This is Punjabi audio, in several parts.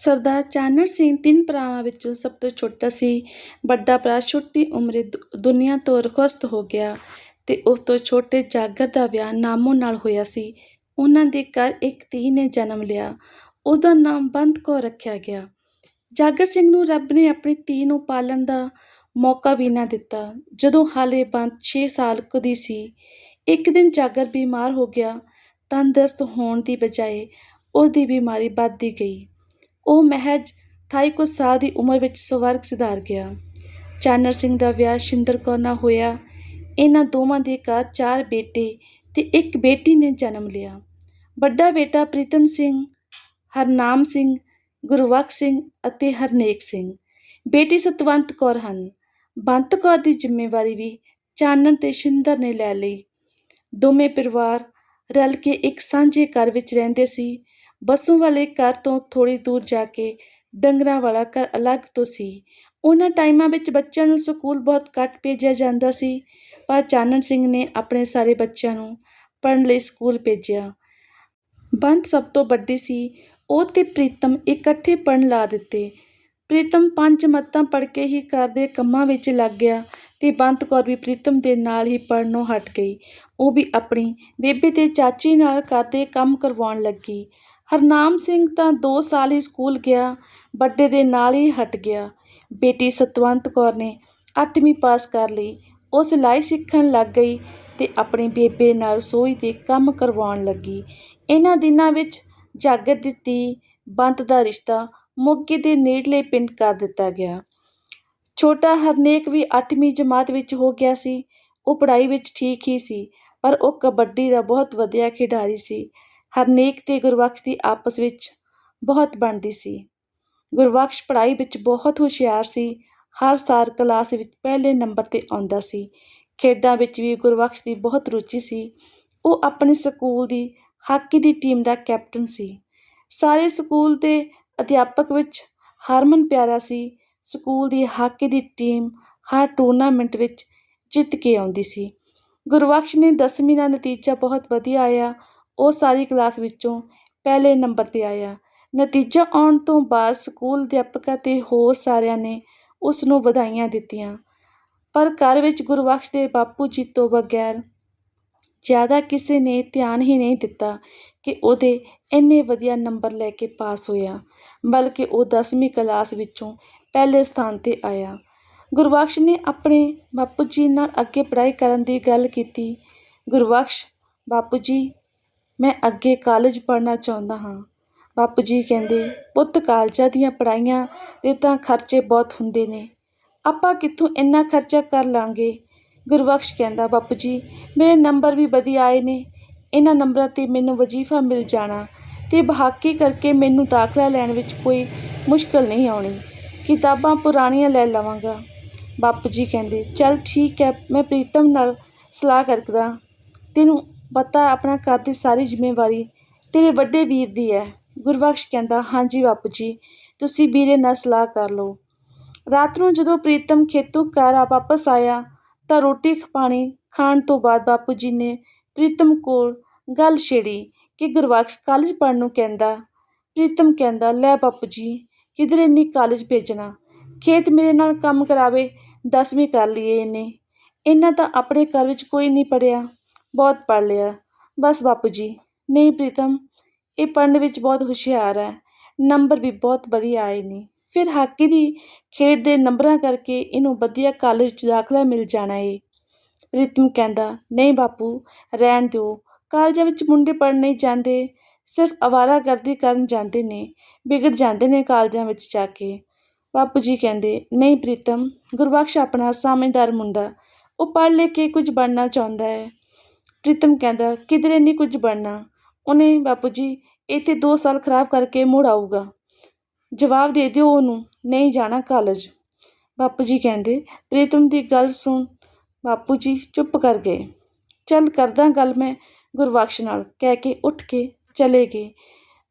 ਸਰਦਾਰ ਚਾਨਣ ਸਿੰਘ ਤਿੰਨ ਭਰਾਵਾਂ ਵਿੱਚੋਂ ਸਭ ਤੋਂ ਛੋਟਾ ਸੀ। ਵੱਡਾ ਭਰਾ ਛੋਟੀ ਉਮਰੇ ਦੁ- ਦੁਨੀਆ ਤੋਂ ਰੁਖਸਤ ਹੋ ਗਿਆ ਤੇ ਉਸ ਤੋਂ ਛੋਟੇ ਜਾਗਰ ਦਾ ਵਿਆਹ ਨਾਮੋ ਨਾਲ ਹੋਇਆ ਸੀ। ਉਹਨਾਂ ਦੇ ਘਰ ਇੱਕ ਧੀ ਨੇ ਜਨਮ ਲਿਆ। ਉਹਦਾ ਨਾਮ ਬੰਦ ਕੌਰ ਰੱਖਿਆ ਗਿਆ। ਜਾਗਰ ਸਿੰਘ ਨੂੰ ਰੱਬ ਨੇ ਆਪਣੀ ਧੀ ਨੂੰ ਪਾਲਣ ਦਾ ਮੌਕਾ ਵੀ ਨਾ ਦਿੱਤਾ। ਜਦੋਂ ਹਾਲੇ ਬੰਦ 6 ਸਾਲ ਕਦੀ ਸੀ, ਇੱਕ ਦਿਨ ਜਾਗਰ ਬਿਮਾਰ ਹੋ ਗਿਆ, ਤੰਦਰੁਸਤ ਹੋਣ ਦੀ ਬਜਾਏ ਉਹਦੀ ਬਿਮਾਰੀ ਵੱਧਦੀ ਗਈ। ਉਹ ਮਹਿਜ 28 ਕੁ ਸਾਲ ਦੀ ਉਮਰ ਵਿੱਚ ਸਵਰਗ ਸਿਧਾਰ ਗਿਆ। ਚਾਨਣ ਸਿੰਘ ਦਾ ਵਿਆਹ ਸ਼ਿੰਦਰ ਕੌਰ ਨਾਲ ਹੋਇਆ। ਇਹਨਾਂ ਦੋਵਾਂ ਦੇ ਘਰ ਚਾਰ ਬੇਟੇ ਤੇ ਇੱਕ ਬੇਟੀ ਨੇ ਜਨਮ ਲਿਆ। ਵੱਡਾ ਬੇਟਾ ਪ੍ਰੀਤਮ ਸਿੰਘ, ਹਰਨਾਮ ਸਿੰਘ, ਗੁਰਬਖਸ਼ ਸਿੰਘ ਅਤੇ ਹਰਨੇਕ ਸਿੰਘ। ਬੇਟੀ ਸਤਵੰਤ ਕੌਰ ਹਨ। ਬੰਤ ਕੌਰ ਦੀ ਜ਼ਿੰਮੇਵਾਰੀ ਵੀ ਚਾਨਣ ਤੇ ਸ਼ਿੰਦਰ ਨੇ ਲੈ ਲਈ। ਦੋਵੇਂ ਪਰਿਵਾਰ ਰਲ ਕੇ ਇੱਕ ਸਾਂਝੇ ਘਰ ਵਿੱਚ ਰਹਿੰਦੇ ਸੀ। ਬੱਸੋਂ ਵਾਲੇ ਘਰ ਤੋਂ ਥੋੜੀ ਦੂਰ ਜਾ ਕੇ ਡੰਗਰਾਂ ਵਾਲਾ ਘਰ ਅਲੱਗ ਤੋਂ ਸੀ। ਉਹਨਾਂ ਟਾਈਮਾਂ ਵਿੱਚ ਬੱਚਿਆਂ ਨੂੰ ਸਕੂਲ ਬਹੁਤ ਘੱਟ ਭੇਜਿਆ ਜਾਂਦਾ ਸੀ, ਪਰ ਚਾਨਣ ਸਿੰਘ ਨੇ ਆਪਣੇ ਸਾਰੇ ਬੱਚਿਆਂ ਨੂੰ ਪੜ੍ਹਨ ਲਈ ਸਕੂਲ ਭੇਜਿਆ। ਬੰਤ ਸਭ ਤੋਂ ਵੱਡੀ ਸੀ। ਉਹ ਤੇ ਪ੍ਰੀਤਮ ਇਕੱਠੇ ਪੜ੍ਹਨ ਲਾ ਦਿੱਤੇ। ਪ੍ਰੀਤਮ ਪੰਜ ਮੱਤਾਂ ਪੜ੍ਹ ਕੇ ਹੀ ਘਰ ਦੇ ਕੰਮਾਂ ਵਿੱਚ ਲੱਗ ਗਿਆ ਤੇ ਬੰਤ ਕੌਰ ਵੀ ਪ੍ਰੀਤਮ ਦੇ ਨਾਲ ਹੀ ਪੜ੍ਹਨੋਂ ਹਟ ਗਈ। ਉਹ ਵੀ ਆਪਣੀ ਬੇਬੇ ਤੇ ਚਾਚੀ ਨਾਲ ਘਰ ਦੇ ਕੰਮ ਕਰਵਾਉਣ ਲੱਗੀ। ਹਰਨਾਮ ਸਿੰਘ ਤਾਂ 2 ਸਾਲ ਹੀ ਸਕੂਲ ਗਿਆ, ਵੱਡੇ ਦੇ ਨਾਲ ਹੀ ਹਟ ਗਿਆ। ਬੇਟੀ ਸਤਵੰਤ ਕੌਰ ਨੇ 8ਵੀਂ ਪਾਸ ਕਰ ਲਈ। ਉਹ ਸਿਲਾਈ ਸਿੱਖਣ ਲੱਗ ਗਈ ਤੇ ਆਪਣੀ ਬੇਬੇ ਨਾਲ ਰਸੋਈ ਦੇ ਕੰਮ ਕਰਵਾਉਣ ਲੱਗੀ। ਇਹਨਾਂ ਦਿਨਾਂ ਵਿੱਚ ਜਾਗਰ ਦਿੱਤੀ, ਬੰਤ ਦਾ ਰਿਸ਼ਤਾ ਮੋਗੇ ਦੇ ਨੇੜਲੇ ਪਿੰਡ ਕਰ ਦਿੱਤਾ ਗਿਆ। ਛੋਟਾ ਹਰਨੇਕ ਵੀ 8ਵੀਂ ਜਮਾਤ ਵਿੱਚ ਹੋ ਗਿਆ ਸੀ। ਉਹ ਪੜ੍ਹਾਈ ਵਿੱਚ ਠੀਕ ਹੀ ਸੀ, ਪਰ ਉਹ ਕਬੱਡੀ ਦਾ ਬਹੁਤ ਵਧੀਆ ਖਿਡਾਰੀ ਸੀ। ਹਰਨੇਕ ਤੇ ਗੁਰਬਖਸ਼ ਦੀ ਆਪਸ ਵਿੱਚ ਬਹੁਤ ਬਣਦੀ ਸੀ। ਗੁਰਬਖਸ਼ ਪੜ੍ਹਾਈ ਵਿੱਚ ਬਹੁਤ ਹੁਸ਼ਿਆਰ ਸੀ। ਹਰ ਸਾਲ ਕਲਾਸ ਵਿੱਚ ਪਹਿਲੇ ਨੰਬਰ ਤੇ ਆਉਂਦਾ ਸੀ। ਖੇਡਾਂ ਵਿੱਚ ਵੀ ਗੁਰਬਖਸ਼ ਦੀ ਬਹੁਤ ਰੁਚੀ ਸੀ। ਉਹ ਆਪਣੇ ਸਕੂਲ ਦੀ ਹਾਕੀ ਦੀ ਟੀਮ ਦਾ ਕੈਪਟਨ ਸੀ। ਸਾਰੇ ਸਕੂਲ ਦੇ ਅਧਿਆਪਕ ਵਿੱਚ ਹਰਮਨ ਪਿਆਰਾ ਸੀ। ਸਕੂਲ ਦੀ ਹਾਕੀ ਦੀ ਟੀਮ ਹਰ ਟੂਰਨਾਮੈਂਟ ਵਿੱਚ ਜਿੱਤ ਕੇ ਆਉਂਦੀ ਸੀ। ਗੁਰਬਖਸ਼ ਨੇ 10ਵੀਂ ਦਾ ਨਤੀਜਾ ਬਹੁਤ ਵਧੀਆ ਆਇਆ। ਉਹ ਸਾਰੀ ਕਲਾਸ ਵਿੱਚੋਂ ਪਹਿਲੇ ਨੰਬਰ ਤੇ ਆਇਆ। ਨਤੀਜਾ ਆਉਣ ਤੋਂ ਬਾਅਦ ਸਕੂਲ ਅਧਿਆਪਕਾਂ ਅਤੇ ਹੋਰ ਸਾਰਿਆਂ ਨੇ ਉਸ ਨੂੰ ਵਧਾਈਆਂ ਦਿੱਤੀਆਂ। ਪਰ ਘਰ ਵਿੱਚ ਗੁਰਬਖਸ਼ ਦੇ ਬਾਪੂ ਜੀ ਤੋਂ ਬਗੈਰ ਜ਼ਿਆਦਾ ਕਿਸੇ ਨੇ ਧਿਆਨ ਹੀ ਨਹੀਂ ਦਿੱਤਾ ਕਿ ਉਹਦੇ ਇੰਨੇ ਵਧੀਆ ਨੰਬਰ ਲੈ ਕੇ ਪਾਸ ਹੋਇਆ, ਬਲਕਿ ਉਹ 10ਵੀਂ ਕਲਾਸ ਵਿੱਚੋਂ ਪਹਿਲੇ ਸਥਾਨ ਤੇ ਆਇਆ। ਗੁਰਬਖਸ਼ ਨੇ ਆਪਣੇ ਬਾਪੂ ਜੀ ਨਾਲ ਅੱਗੇ ਪੜ੍ਹਾਈ ਕਰਨ ਦੀ ਗੱਲ ਕੀਤੀ। ਗੁਰਬਖਸ਼, ਬਾਪੂ ਜੀ ਮੈਂ ਅੱਗੇ ਕਾਲਜ ਪੜ੍ਹਨਾ ਚਾਹੁੰਦਾ ਹਾਂ। ਬਾਪੂ ਜੀ ਕਹਿੰਦੇ, ਪੁੱਤ, ਕਾਲਜਾਂ ਦੀਆਂ ਪੜ੍ਹਾਈਆਂ ਦੇ ਤਾਂ ਖਰਚੇ ਬਹੁਤ ਹੁੰਦੇ ਨੇ। ਆਪਾਂ ਕਿੱਥੋਂ ਇੰਨਾ ਖਰਚਾ ਕਰ ਲਾਂਗੇ? ਗੁਰਬਖਸ਼ ਕਹਿੰਦਾ, ਬਾਪੂ ਜੀ, ਮੇਰੇ ਨੰਬਰ ਵੀ ਵਧੀਆ ਆਏ ਨੇ। ਇਹਨਾਂ ਨੰਬਰਾਂ 'ਤੇ ਮੈਨੂੰ ਵਜ਼ੀਫਾ ਮਿਲ ਜਾਣਾ ਅਤੇ ਬਹਾਕੀ ਕਰਕੇ ਮੈਨੂੰ ਦਾਖਲਾ ਲੈਣ ਵਿੱਚ ਕੋਈ ਮੁਸ਼ਕਲ ਨਹੀਂ ਆਉਣੀ। ਕਿਤਾਬਾਂ ਪੁਰਾਣੀਆਂ ਲੈ ਲਵਾਂਗਾ। ਬਾਪੂ ਜੀ ਕਹਿੰਦੇ, ਚੱਲ ਠੀਕ ਹੈ, ਮੈਂ ਪ੍ਰੀਤਮ ਨਾਲ ਸਲਾਹ ਕਰਦਾ। ਤੈਨੂੰ ਪਤਾ ਆਪਣਾ ਘਰ ਦੀ ਸਾਰੀ ਜ਼ਿੰਮੇਵਾਰੀ ਤੇਰੇ ਵੱਡੇ ਵੀਰ ਦੀ ਹੈ ਗੁਰਬਖਸ਼ ਕਹਿੰਦਾ, ਹਾਂਜੀ ਬਾਪੂ ਜੀ ਤੁਸੀਂ ਵੀਰੇ ਨਾਲ ਸਲਾਹ ਕਰ ਲਓ। ਰਾਤ ਨੂੰ ਜਦੋਂ ਪ੍ਰੀਤਮ ਖੇਤੋਂ ਘਰ ਆ ਵਾਪਸ ਆਇਆ, ਤਾਂ ਰੋਟੀ ਪਾਣੀ ਖਾਣ ਤੋਂ ਬਾਅਦ ਬਾਪੂ ਜੀ ਨੇ ਪ੍ਰੀਤਮ ਕੋਲ ਗੱਲ ਛੇੜੀ ਕਿ ਗੁਰਬਖਸ਼ ਕਾਲਜ ਪੜ੍ਹਨ ਨੂੰ ਕਹਿੰਦਾ। ਪ੍ਰੀਤਮ ਕਹਿੰਦਾ, ਲੈ ਬਾਪੂ ਜੀ ਕਿਧਰੇ ਨਹੀਂ ਕਾਲਜ ਭੇਜਣਾ। ਖੇਤ ਮੇਰੇ ਨਾਲ ਕੰਮ ਕਰਾਵੇ, ਦਸਵੀਂ ਕਰ ਲਈਏ ਇਹਨੇ। ਇਹਨਾਂ ਤਾਂ ਆਪਣੇ ਘਰ ਵਿੱਚ ਕੋਈ ਨਹੀਂ ਪੜ੍ਹਿਆ। ਬਹੁਤ ਪੜ੍ਹ ਲਿਆ। ਬਸ ਬਾਪੂ ਜੀ, ਨਹੀਂ ਪ੍ਰੀਤਮ, ਇਹ ਪੜ੍ਹਨ ਵਿੱਚ ਬਹੁਤ ਹੁਸ਼ਿਆਰ ਹੈ। ਨੰਬਰ ਵੀ ਬਹੁਤ ਵਧੀਆ ਆਏ ਨੇ। ਫਿਰ ਹਾਕੀ ਦੀ ਖੇਡ ਦੇ ਨੰਬਰਾਂ ਕਰਕੇ ਇਹਨੂੰ ਵਧੀਆ ਕਾਲਜ 'ਚ ਦਾਖਲਾ ਮਿਲ ਜਾਣਾ ਏ। ਪ੍ਰੀਤਮ ਕਹਿੰਦਾ, ਨਹੀਂ ਬਾਪੂ, ਰਹਿਣ ਦਿਓ। ਕਾਲਜਾਂ ਵਿੱਚ ਮੁੰਡੇ ਪੜ੍ਹਨ ਨਹੀਂ ਜਾਂਦੇ, ਸਿਰਫ ਅਵਾਰਾਗਰਦੀ ਕਰਨ ਜਾਂਦੇ ਨੇ, ਵਿਗੜ ਜਾਂਦੇ ਨੇ ਕਾਲਜਾਂ ਵਿੱਚ ਜਾ ਕੇ। ਬਾਪੂ ਜੀ ਕਹਿੰਦੇ, ਨਹੀਂ ਪ੍ਰੀਤਮ, ਗੁਰਬਖਸ਼ ਆਪਣਾ ਸਮਝਦਾਰ ਮੁੰਡਾ, ਉਹ ਪੜ੍ਹ ਲਿਖ ਕੇ ਕੁਝ ਬਣਨਾ ਚਾਹੁੰਦਾ ਹੈ। ਪ੍ਰੀਤਮ ਕਹਿੰਦਾ, ਕਿਧਰੇ ਨਹੀਂ ਕੁਝ ਬਣਨਾ? ਉਹਨੇ ਬਾਪੂ ਜੀ ਇੱਥੇ 2 ਸਾਲ ਖਰਾਬ ਕਰਕੇ ਮੁੜ ਆਊਗਾ। ਜਵਾਬ ਦੇ ਦਿਓ ਉਹਨੂੰ, ਨਹੀਂ ਜਾਣਾ ਕਾਲਜ। ਬਾਪੂ ਜੀ ਕਹਿੰਦੇ, ਪ੍ਰੀਤਮ ਦੀ ਗੱਲ ਸੁਣ। ਬਾਪੂ ਜੀ ਚੁੱਪ ਕਰ ਗਏ। ਚੱਲ ਕਰਦਾ ਗੱਲ ਮੈਂ ਗੁਰਬਖਸ਼ ਨਾਲ। ਕਹਿ ਕੇ ਉੱਠ ਕੇ ਚਲੇ ਗਏ।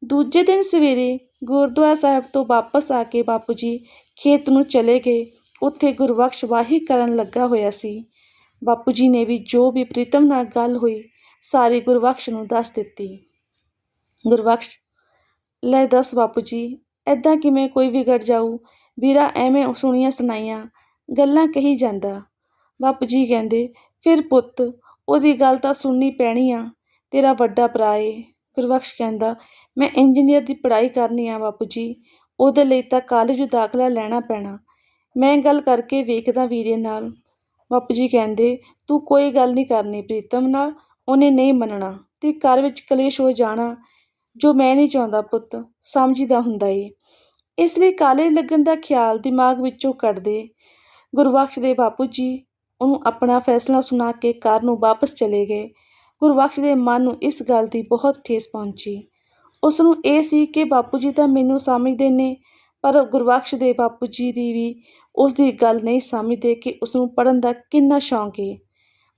ਦੂਜੇ ਦਿਨ ਸਵੇਰੇ ਗੁਰਦੁਆਰਾ ਸਾਹਿਬ ਤੋਂ ਵਾਪਸ ਆ ਕੇ ਬਾਪੂ ਜੀ ਖੇਤ ਨੂੰ ਚਲੇ ਗਏ। ਉੱਥੇ ਗੁਰਬਖਸ਼ ਵਾਹੀ ਕਰਨ ਲੱਗਾ ਹੋਇਆ ਸੀ। ਬਾਪੂ ਜੀ ਨੇ ਵੀ ਜੋ ਵੀ ਪ੍ਰੀਤਮ ਨਾਲ ਗੱਲ ਹੋਈ, ਸਾਰੀ ਗੁਰਬਖਸ਼ ਨੂੰ ਦੱਸ ਦਿੱਤੀ। ਗੁਰਬਖਸ਼, ਲੈ ਦੱਸ ਬਾਪੂ ਜੀ ਐਦਾਂ ਕਿਵੇਂ ਕੋਈ ਵਿਗੜ ਜਾਊ? ਵੀਰਾ ਐਵੇਂ ਸੁਣੀਆਂ ਸੁਣਾਈਆਂ, ਗੱਲਾਂ ਕਹੀ ਜਾਂਦਾ। ਬਾਪੂ ਜੀ ਕਹਿੰਦੇ, ਫਿਰ ਪੁੱਤ, ਉਹਦੀ ਗੱਲ ਤਾਂ ਸੁਣਨੀ ਪੈਣੀ ਆ, ਤੇਰਾ ਵੱਡਾ ਭਰਾ ਏ। ਗੁਰਬਖਸ਼ ਕਹਿੰਦਾ, ਮੈਂ ਇੰਜੀਨੀਅਰ ਦੀ ਪੜ੍ਹਾਈ ਕਰਨੀ ਆ ਬਾਪੂ ਜੀ, ਉਹਦੇ ਲਈ ਤਾਂ ਕਾਲਜ ਦਾਖਲਾ ਲੈਣਾ ਪੈਣਾ। ਮੈਂ ਗੱਲ ਕਰਕੇ ਵੇਖਦਾ ਵੀਰੇ ਨਾਲ। ਬਾਪੂ ਜੀ ਕਹਿੰਦੇ, ਤੂੰ ਕੋਈ ਗੱਲ ਨਹੀਂ ਕਰਨੀ ਪ੍ਰੀਤਮ ਨਾਲ, ਉਹਨੇ ਨਹੀਂ ਮੰਨਣਾ ਤੇ ਘਰ ਵਿੱਚ ਕਲੇਸ਼ ਹੋ ਜਾਣਾ, ਜੋ ਮੈਂ ਨਹੀਂ ਚਾਹੁੰਦਾ ਪੁੱਤ, ਸਮਝੀਦਾ ਹੁੰਦਾ ਏ। ਇਸ ਲਈ ਕਾਲੇ ਲੱਗਣ ਦਾ ਖਿਆਲ ਦਿਮਾਗ ਵਿੱਚੋਂ ਕੱਢ ਦੇ ਗੁਰਬਖਸ਼ ਦੇ ਬਾਪੂ ਜੀ ਉਹਨੂੰ ਆਪਣਾ ਫੈਸਲਾ ਸੁਣਾ ਕੇ ਘਰ ਨੂੰ ਵਾਪਸ ਚਲੇ ਗਏ। ਗੁਰਬਖਸ਼ ਦੇ ਮਨ ਨੂੰ ਇਸ ਗੱਲ ਦੀ ਬਹੁਤ ਠੇਸ ਪਹੁੰਚੀ। ਉਸ ਨੂੰ ਇਹ ਸੀ ਕਿ ਬਾਪੂ ਜੀ ਤਾਂ ਮੈਨੂੰ ਸਮਝਦੇ ਨੇ, ਪਰ ਗੁਰਬਖਸ਼ ਦੇ ਬਾਪੂ ਜੀ ਦੀ ਵੀ ਉਸ ਦੀ ਗੱਲ ਨਹੀਂ ਸਮਝਦੇ ਕਿ ਉਸ ਨੂੰ ਪੜ੍ਹਨ ਦਾ ਕਿੰਨਾ ਸ਼ੌਂਕ ਏ।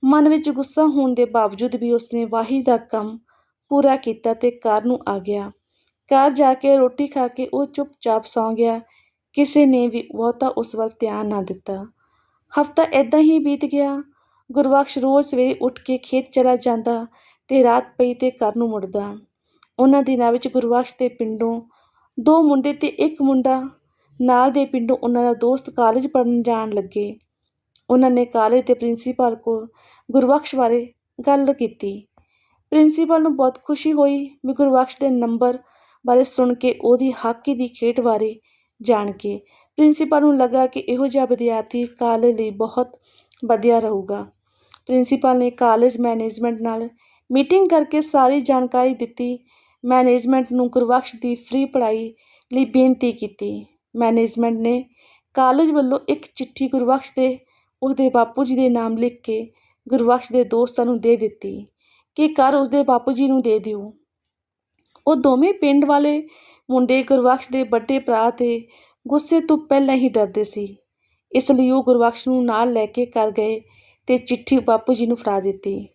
ਮਨ ਵਿੱਚ ਗੁੱਸਾ ਹੋਣ ਦੇ ਬਾਵਜੂਦ ਵੀ ਉਸਨੇ ਵਾਹੀ ਦਾ ਕੰਮ ਪੂਰਾ ਕੀਤਾ ਤੇ ਘਰ ਨੂੰ ਆ ਗਿਆ। ਘਰ ਜਾ ਕੇ ਰੋਟੀ ਖਾ ਕੇ ਉਹ ਚੁੱਪਚਾਪ ਸੌਂ ਗਿਆ। ਕਿਸੇ ਨੇ ਵੀ ਬਹੁਤਾ ਉਸ ਵੱਲ ਧਿਆਨ ਨਾ ਦਿੱਤਾ। ਹਫਤਾ ਐਦਾਂ ਹੀ ਬੀਤ ਗਿਆ। ਗੁਰਬਖਸ਼ ਰੋਜ਼ ਸਵੇਰੇ ਉੱਠ ਕੇ ਖੇਤ ਚਲਾ ਜਾਂਦਾ ਤੇ ਰਾਤ ਪਈ ਤੇ ਘਰ ਨੂੰ ਮੁੜਦਾ। ਉਹਨਾਂ ਦਿਨਾਂ ਵਿੱਚ ਗੁਰਬਖਸ਼ ਦੇ ਪਿੰਡੋਂ ਦੋ ਮੁੰਡੇ ਤੇ ਇੱਕ ਮੁੰਡਾ ਨਾਲ ਦੇ ਪਿੰਡੋਂ ਉਹਨਾਂ ਦਾ ਦੋਸਤ ਕਾਲਜ ਪੜ੍ਹਨ ਜਾਣ ਲੱਗੇ। ਉਹਨਾਂ ਨੇ ਕਾਲਜ ਦੇ ਪ੍ਰਿੰਸੀਪਲ ਕੋਲ ਗੁਰਬਖਸ਼ ਬਾਰੇ ਗੱਲ ਕੀਤੀ। ਪ੍ਰਿੰਸੀਪਲ ਨੂੰ ਬਹੁਤ ਖੁਸ਼ੀ ਹੋਈ ਵੀ ਗੁਰਬਖਸ਼ ਦੇ ਨੰਬਰ ਬਾਰੇ ਸੁਣ ਕੇ ਉਹਦੀ ਹਾਕੀ ਦੀ ਖੇਡ ਬਾਰੇ ਜਾਣ ਕੇ। ਪ੍ਰਿੰਸੀਪਲ ਨੂੰ ਲੱਗਾ ਕਿ ਇਹੋ ਜਿਹਾ ਵਿਦਿਆਰਥੀ ਕਾਲਜ ਲਈ ਬਹੁਤ ਵਧੀਆ ਰਹੂਗਾ। ਪ੍ਰਿੰਸੀਪਲ ਨੇ ਕਾਲਜ ਮੈਨੇਜਮੈਂਟ ਨਾਲ ਮੀਟਿੰਗ ਕਰਕੇ ਸਾਰੀ ਜਾਣਕਾਰੀ ਦਿੱਤੀ। ਮੈਨੇਜਮੈਂਟ ਨੂੰ ਗੁਰਬਖਸ਼ ਦੀ ਫ੍ਰੀ ਪੜ੍ਹਾਈ ਲਈ ਬੇਨਤੀ ਕੀਤੀ। ਮੈਨੇਜਮੈਂਟ ਨੇ ਕਾਲਜ ਵੱਲੋਂ ਇੱਕ ਚਿੱਠੀ ਗੁਰਬਖਸ਼ ਦੇ, ਉਸਦੇ ਬਾਪੂ ਜੀ ਦੇ ਨਾਮ ਲਿਖ ਕੇ ਗੁਰਬਖਸ਼ ਦੇ ਦੋਸਤਾਂ ਨੂੰ ਦੇ ਦਿੱਤੀ ਕਿ ਘਰ ਉਸਦੇ ਬਾਪੂ ਜੀ ਨੂੰ ਦੇ ਦਿਓ। ਉਹ ਦੋਵੇਂ ਪਿੰਡ ਵਾਲੇ ਮੁੰਡੇ ਗੁਰਬਖਸ਼ ਦੇ ਵੱਡੇ ਭਰਾ ਤੇ ਗੁੱਸੇ ਤੋਂ ਪਹਿਲਾਂ ਹੀ ਡਰਦੇ ਸੀ। ਇਸ ਲਈ ਉਹ ਗੁਰਬਖਸ਼ ਨੂੰ ਨਾਲ ਲੈ ਕੇ ਘਰ ਗਏ ਤੇ ਚਿੱਠੀ ਬਾਪੂ ਜੀ ਨੂੰ ਫੜਾ ਦਿੱਤੀ।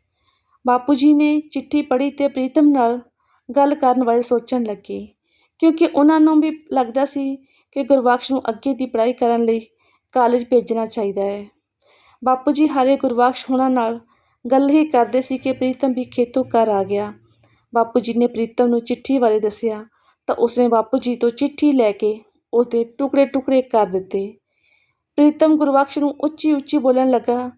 ਬਾਪੂ ਜੀ ਨੇ ਚਿੱਠੀ ਪੜ੍ਹੀ ਤੇ ਪ੍ਰੀਤਮ ਨਾਲ ਗੱਲ ਕਰਨ ਬਾਰੇ ਸੋਚਣ ਲੱਗੇ ਕਿਉਂਕਿ ਉਹਨਾਂ ਨੂੰ ਵੀ ਲੱਗਦਾ ਸੀ ਕਿ ਗੁਰਬਖਸ਼ ਨੂੰ ਅੱਗੇ ਦੀ ਪੜ੍ਹਾਈ ਕਰਨ ਲਈ ਕਾਲਜ ਭੇਜਣਾ ਚਾਹੀਦਾ ਹੈ। ਬਾਪੂ ਜੀ, ਹਾਲੇ ਗੁਰਬਖਸ਼ ਹੋਣਾ ਨਾਲ ਗੱਲ ਹੀ ਕਰਦੇ ਸੀ ਕਿ ਪ੍ਰੀਤਮ ਵੀ ਖੇਤੋਂ ਘਰ ਆ ਗਿਆ। ਬਾਪੂ ਜੀ ਨੇ ਪ੍ਰੀਤਮ ਨੂੰ ਚਿੱਠੀ ਬਾਰੇ ਦੱਸਿਆ ਤਾਂ ਉਸਨੇ ਬਾਪੂ ਜੀ ਤੋਂ ਚਿੱਠੀ ਲੈ ਕੇ ਉਸਦੇ ਟੁਕੜੇ ਟੁਕੜੇ ਕਰ ਦਿੱਤੇ। ਪ੍ਰੀਤਮ ਗੁਰਬਖਸ਼ ਨੂੰ ਉੱਚੀ ਉੱਚੀ ਬੋਲਣ ਲੱਗਾ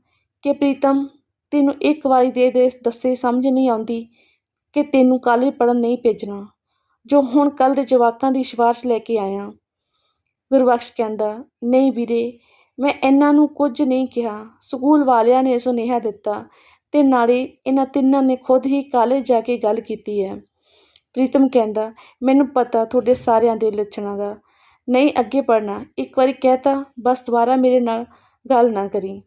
ਕਿ ਪ੍ਰੀਤਮ, ਤੈਨੂੰ ਇੱਕ ਵਾਰੀ ਦੇ ਦੇ ਦੱਸੇ ਸਮਝ ਨਹੀਂ ਆਉਂਦੀ ਕਿ ਤੈਨੂੰ ਕਾਲਜ ਪੜ੍ਹਨ ਨਹੀਂ ਭੇਜਣਾ। ਜੋ ਹੁਣ ਕੱਲ ਦੇ ਜਵਾਕਾਂ ਦੀ ਸਿਫਾਰਿਸ਼ ਲੈ ਕੇ ਆਇਆ। ਗੁਰਬਖਸ਼ ਕਹਿੰਦਾ, ਨਹੀਂ ਵੀਰੇ, ਮੈਂ ਇਹਨਾਂ ਨੂੰ ਕੁਝ ਨਹੀਂ ਕਿਹਾ। ਸਕੂਲ ਵਾਲਿਆਂ ਨੇ ਸੁਨੇਹਾ ਦਿੱਤਾ ਤੇ ਨਾਲੇ ਇਹਨਾਂ ਤਿੰਨਾਂ ਨੇ ਖੁਦ ਹੀ ਕਾਲਜ ਜਾ ਕੇ ਗੱਲ ਕੀਤੀ ਹੈ। ਪ੍ਰੀਤਮ ਕਹਿੰਦਾ, ਮੈਨੂੰ ਪਤਾ ਤੁਹਾਡੇ ਸਾਰਿਆਂ ਦੇ ਲੱਛਣਾਂ ਦਾ। ਨਹੀਂ, ਅੱਗੇ ਪੜ੍ਹਨਾ। ਇੱਕ ਵਾਰੀ ਕਹਿਤਾ ਬਸ ਦੁਬਾਰਾ ਮੇਰੇ ਨਾਲ ਗੱਲ ਨਾ ਕਰੀ।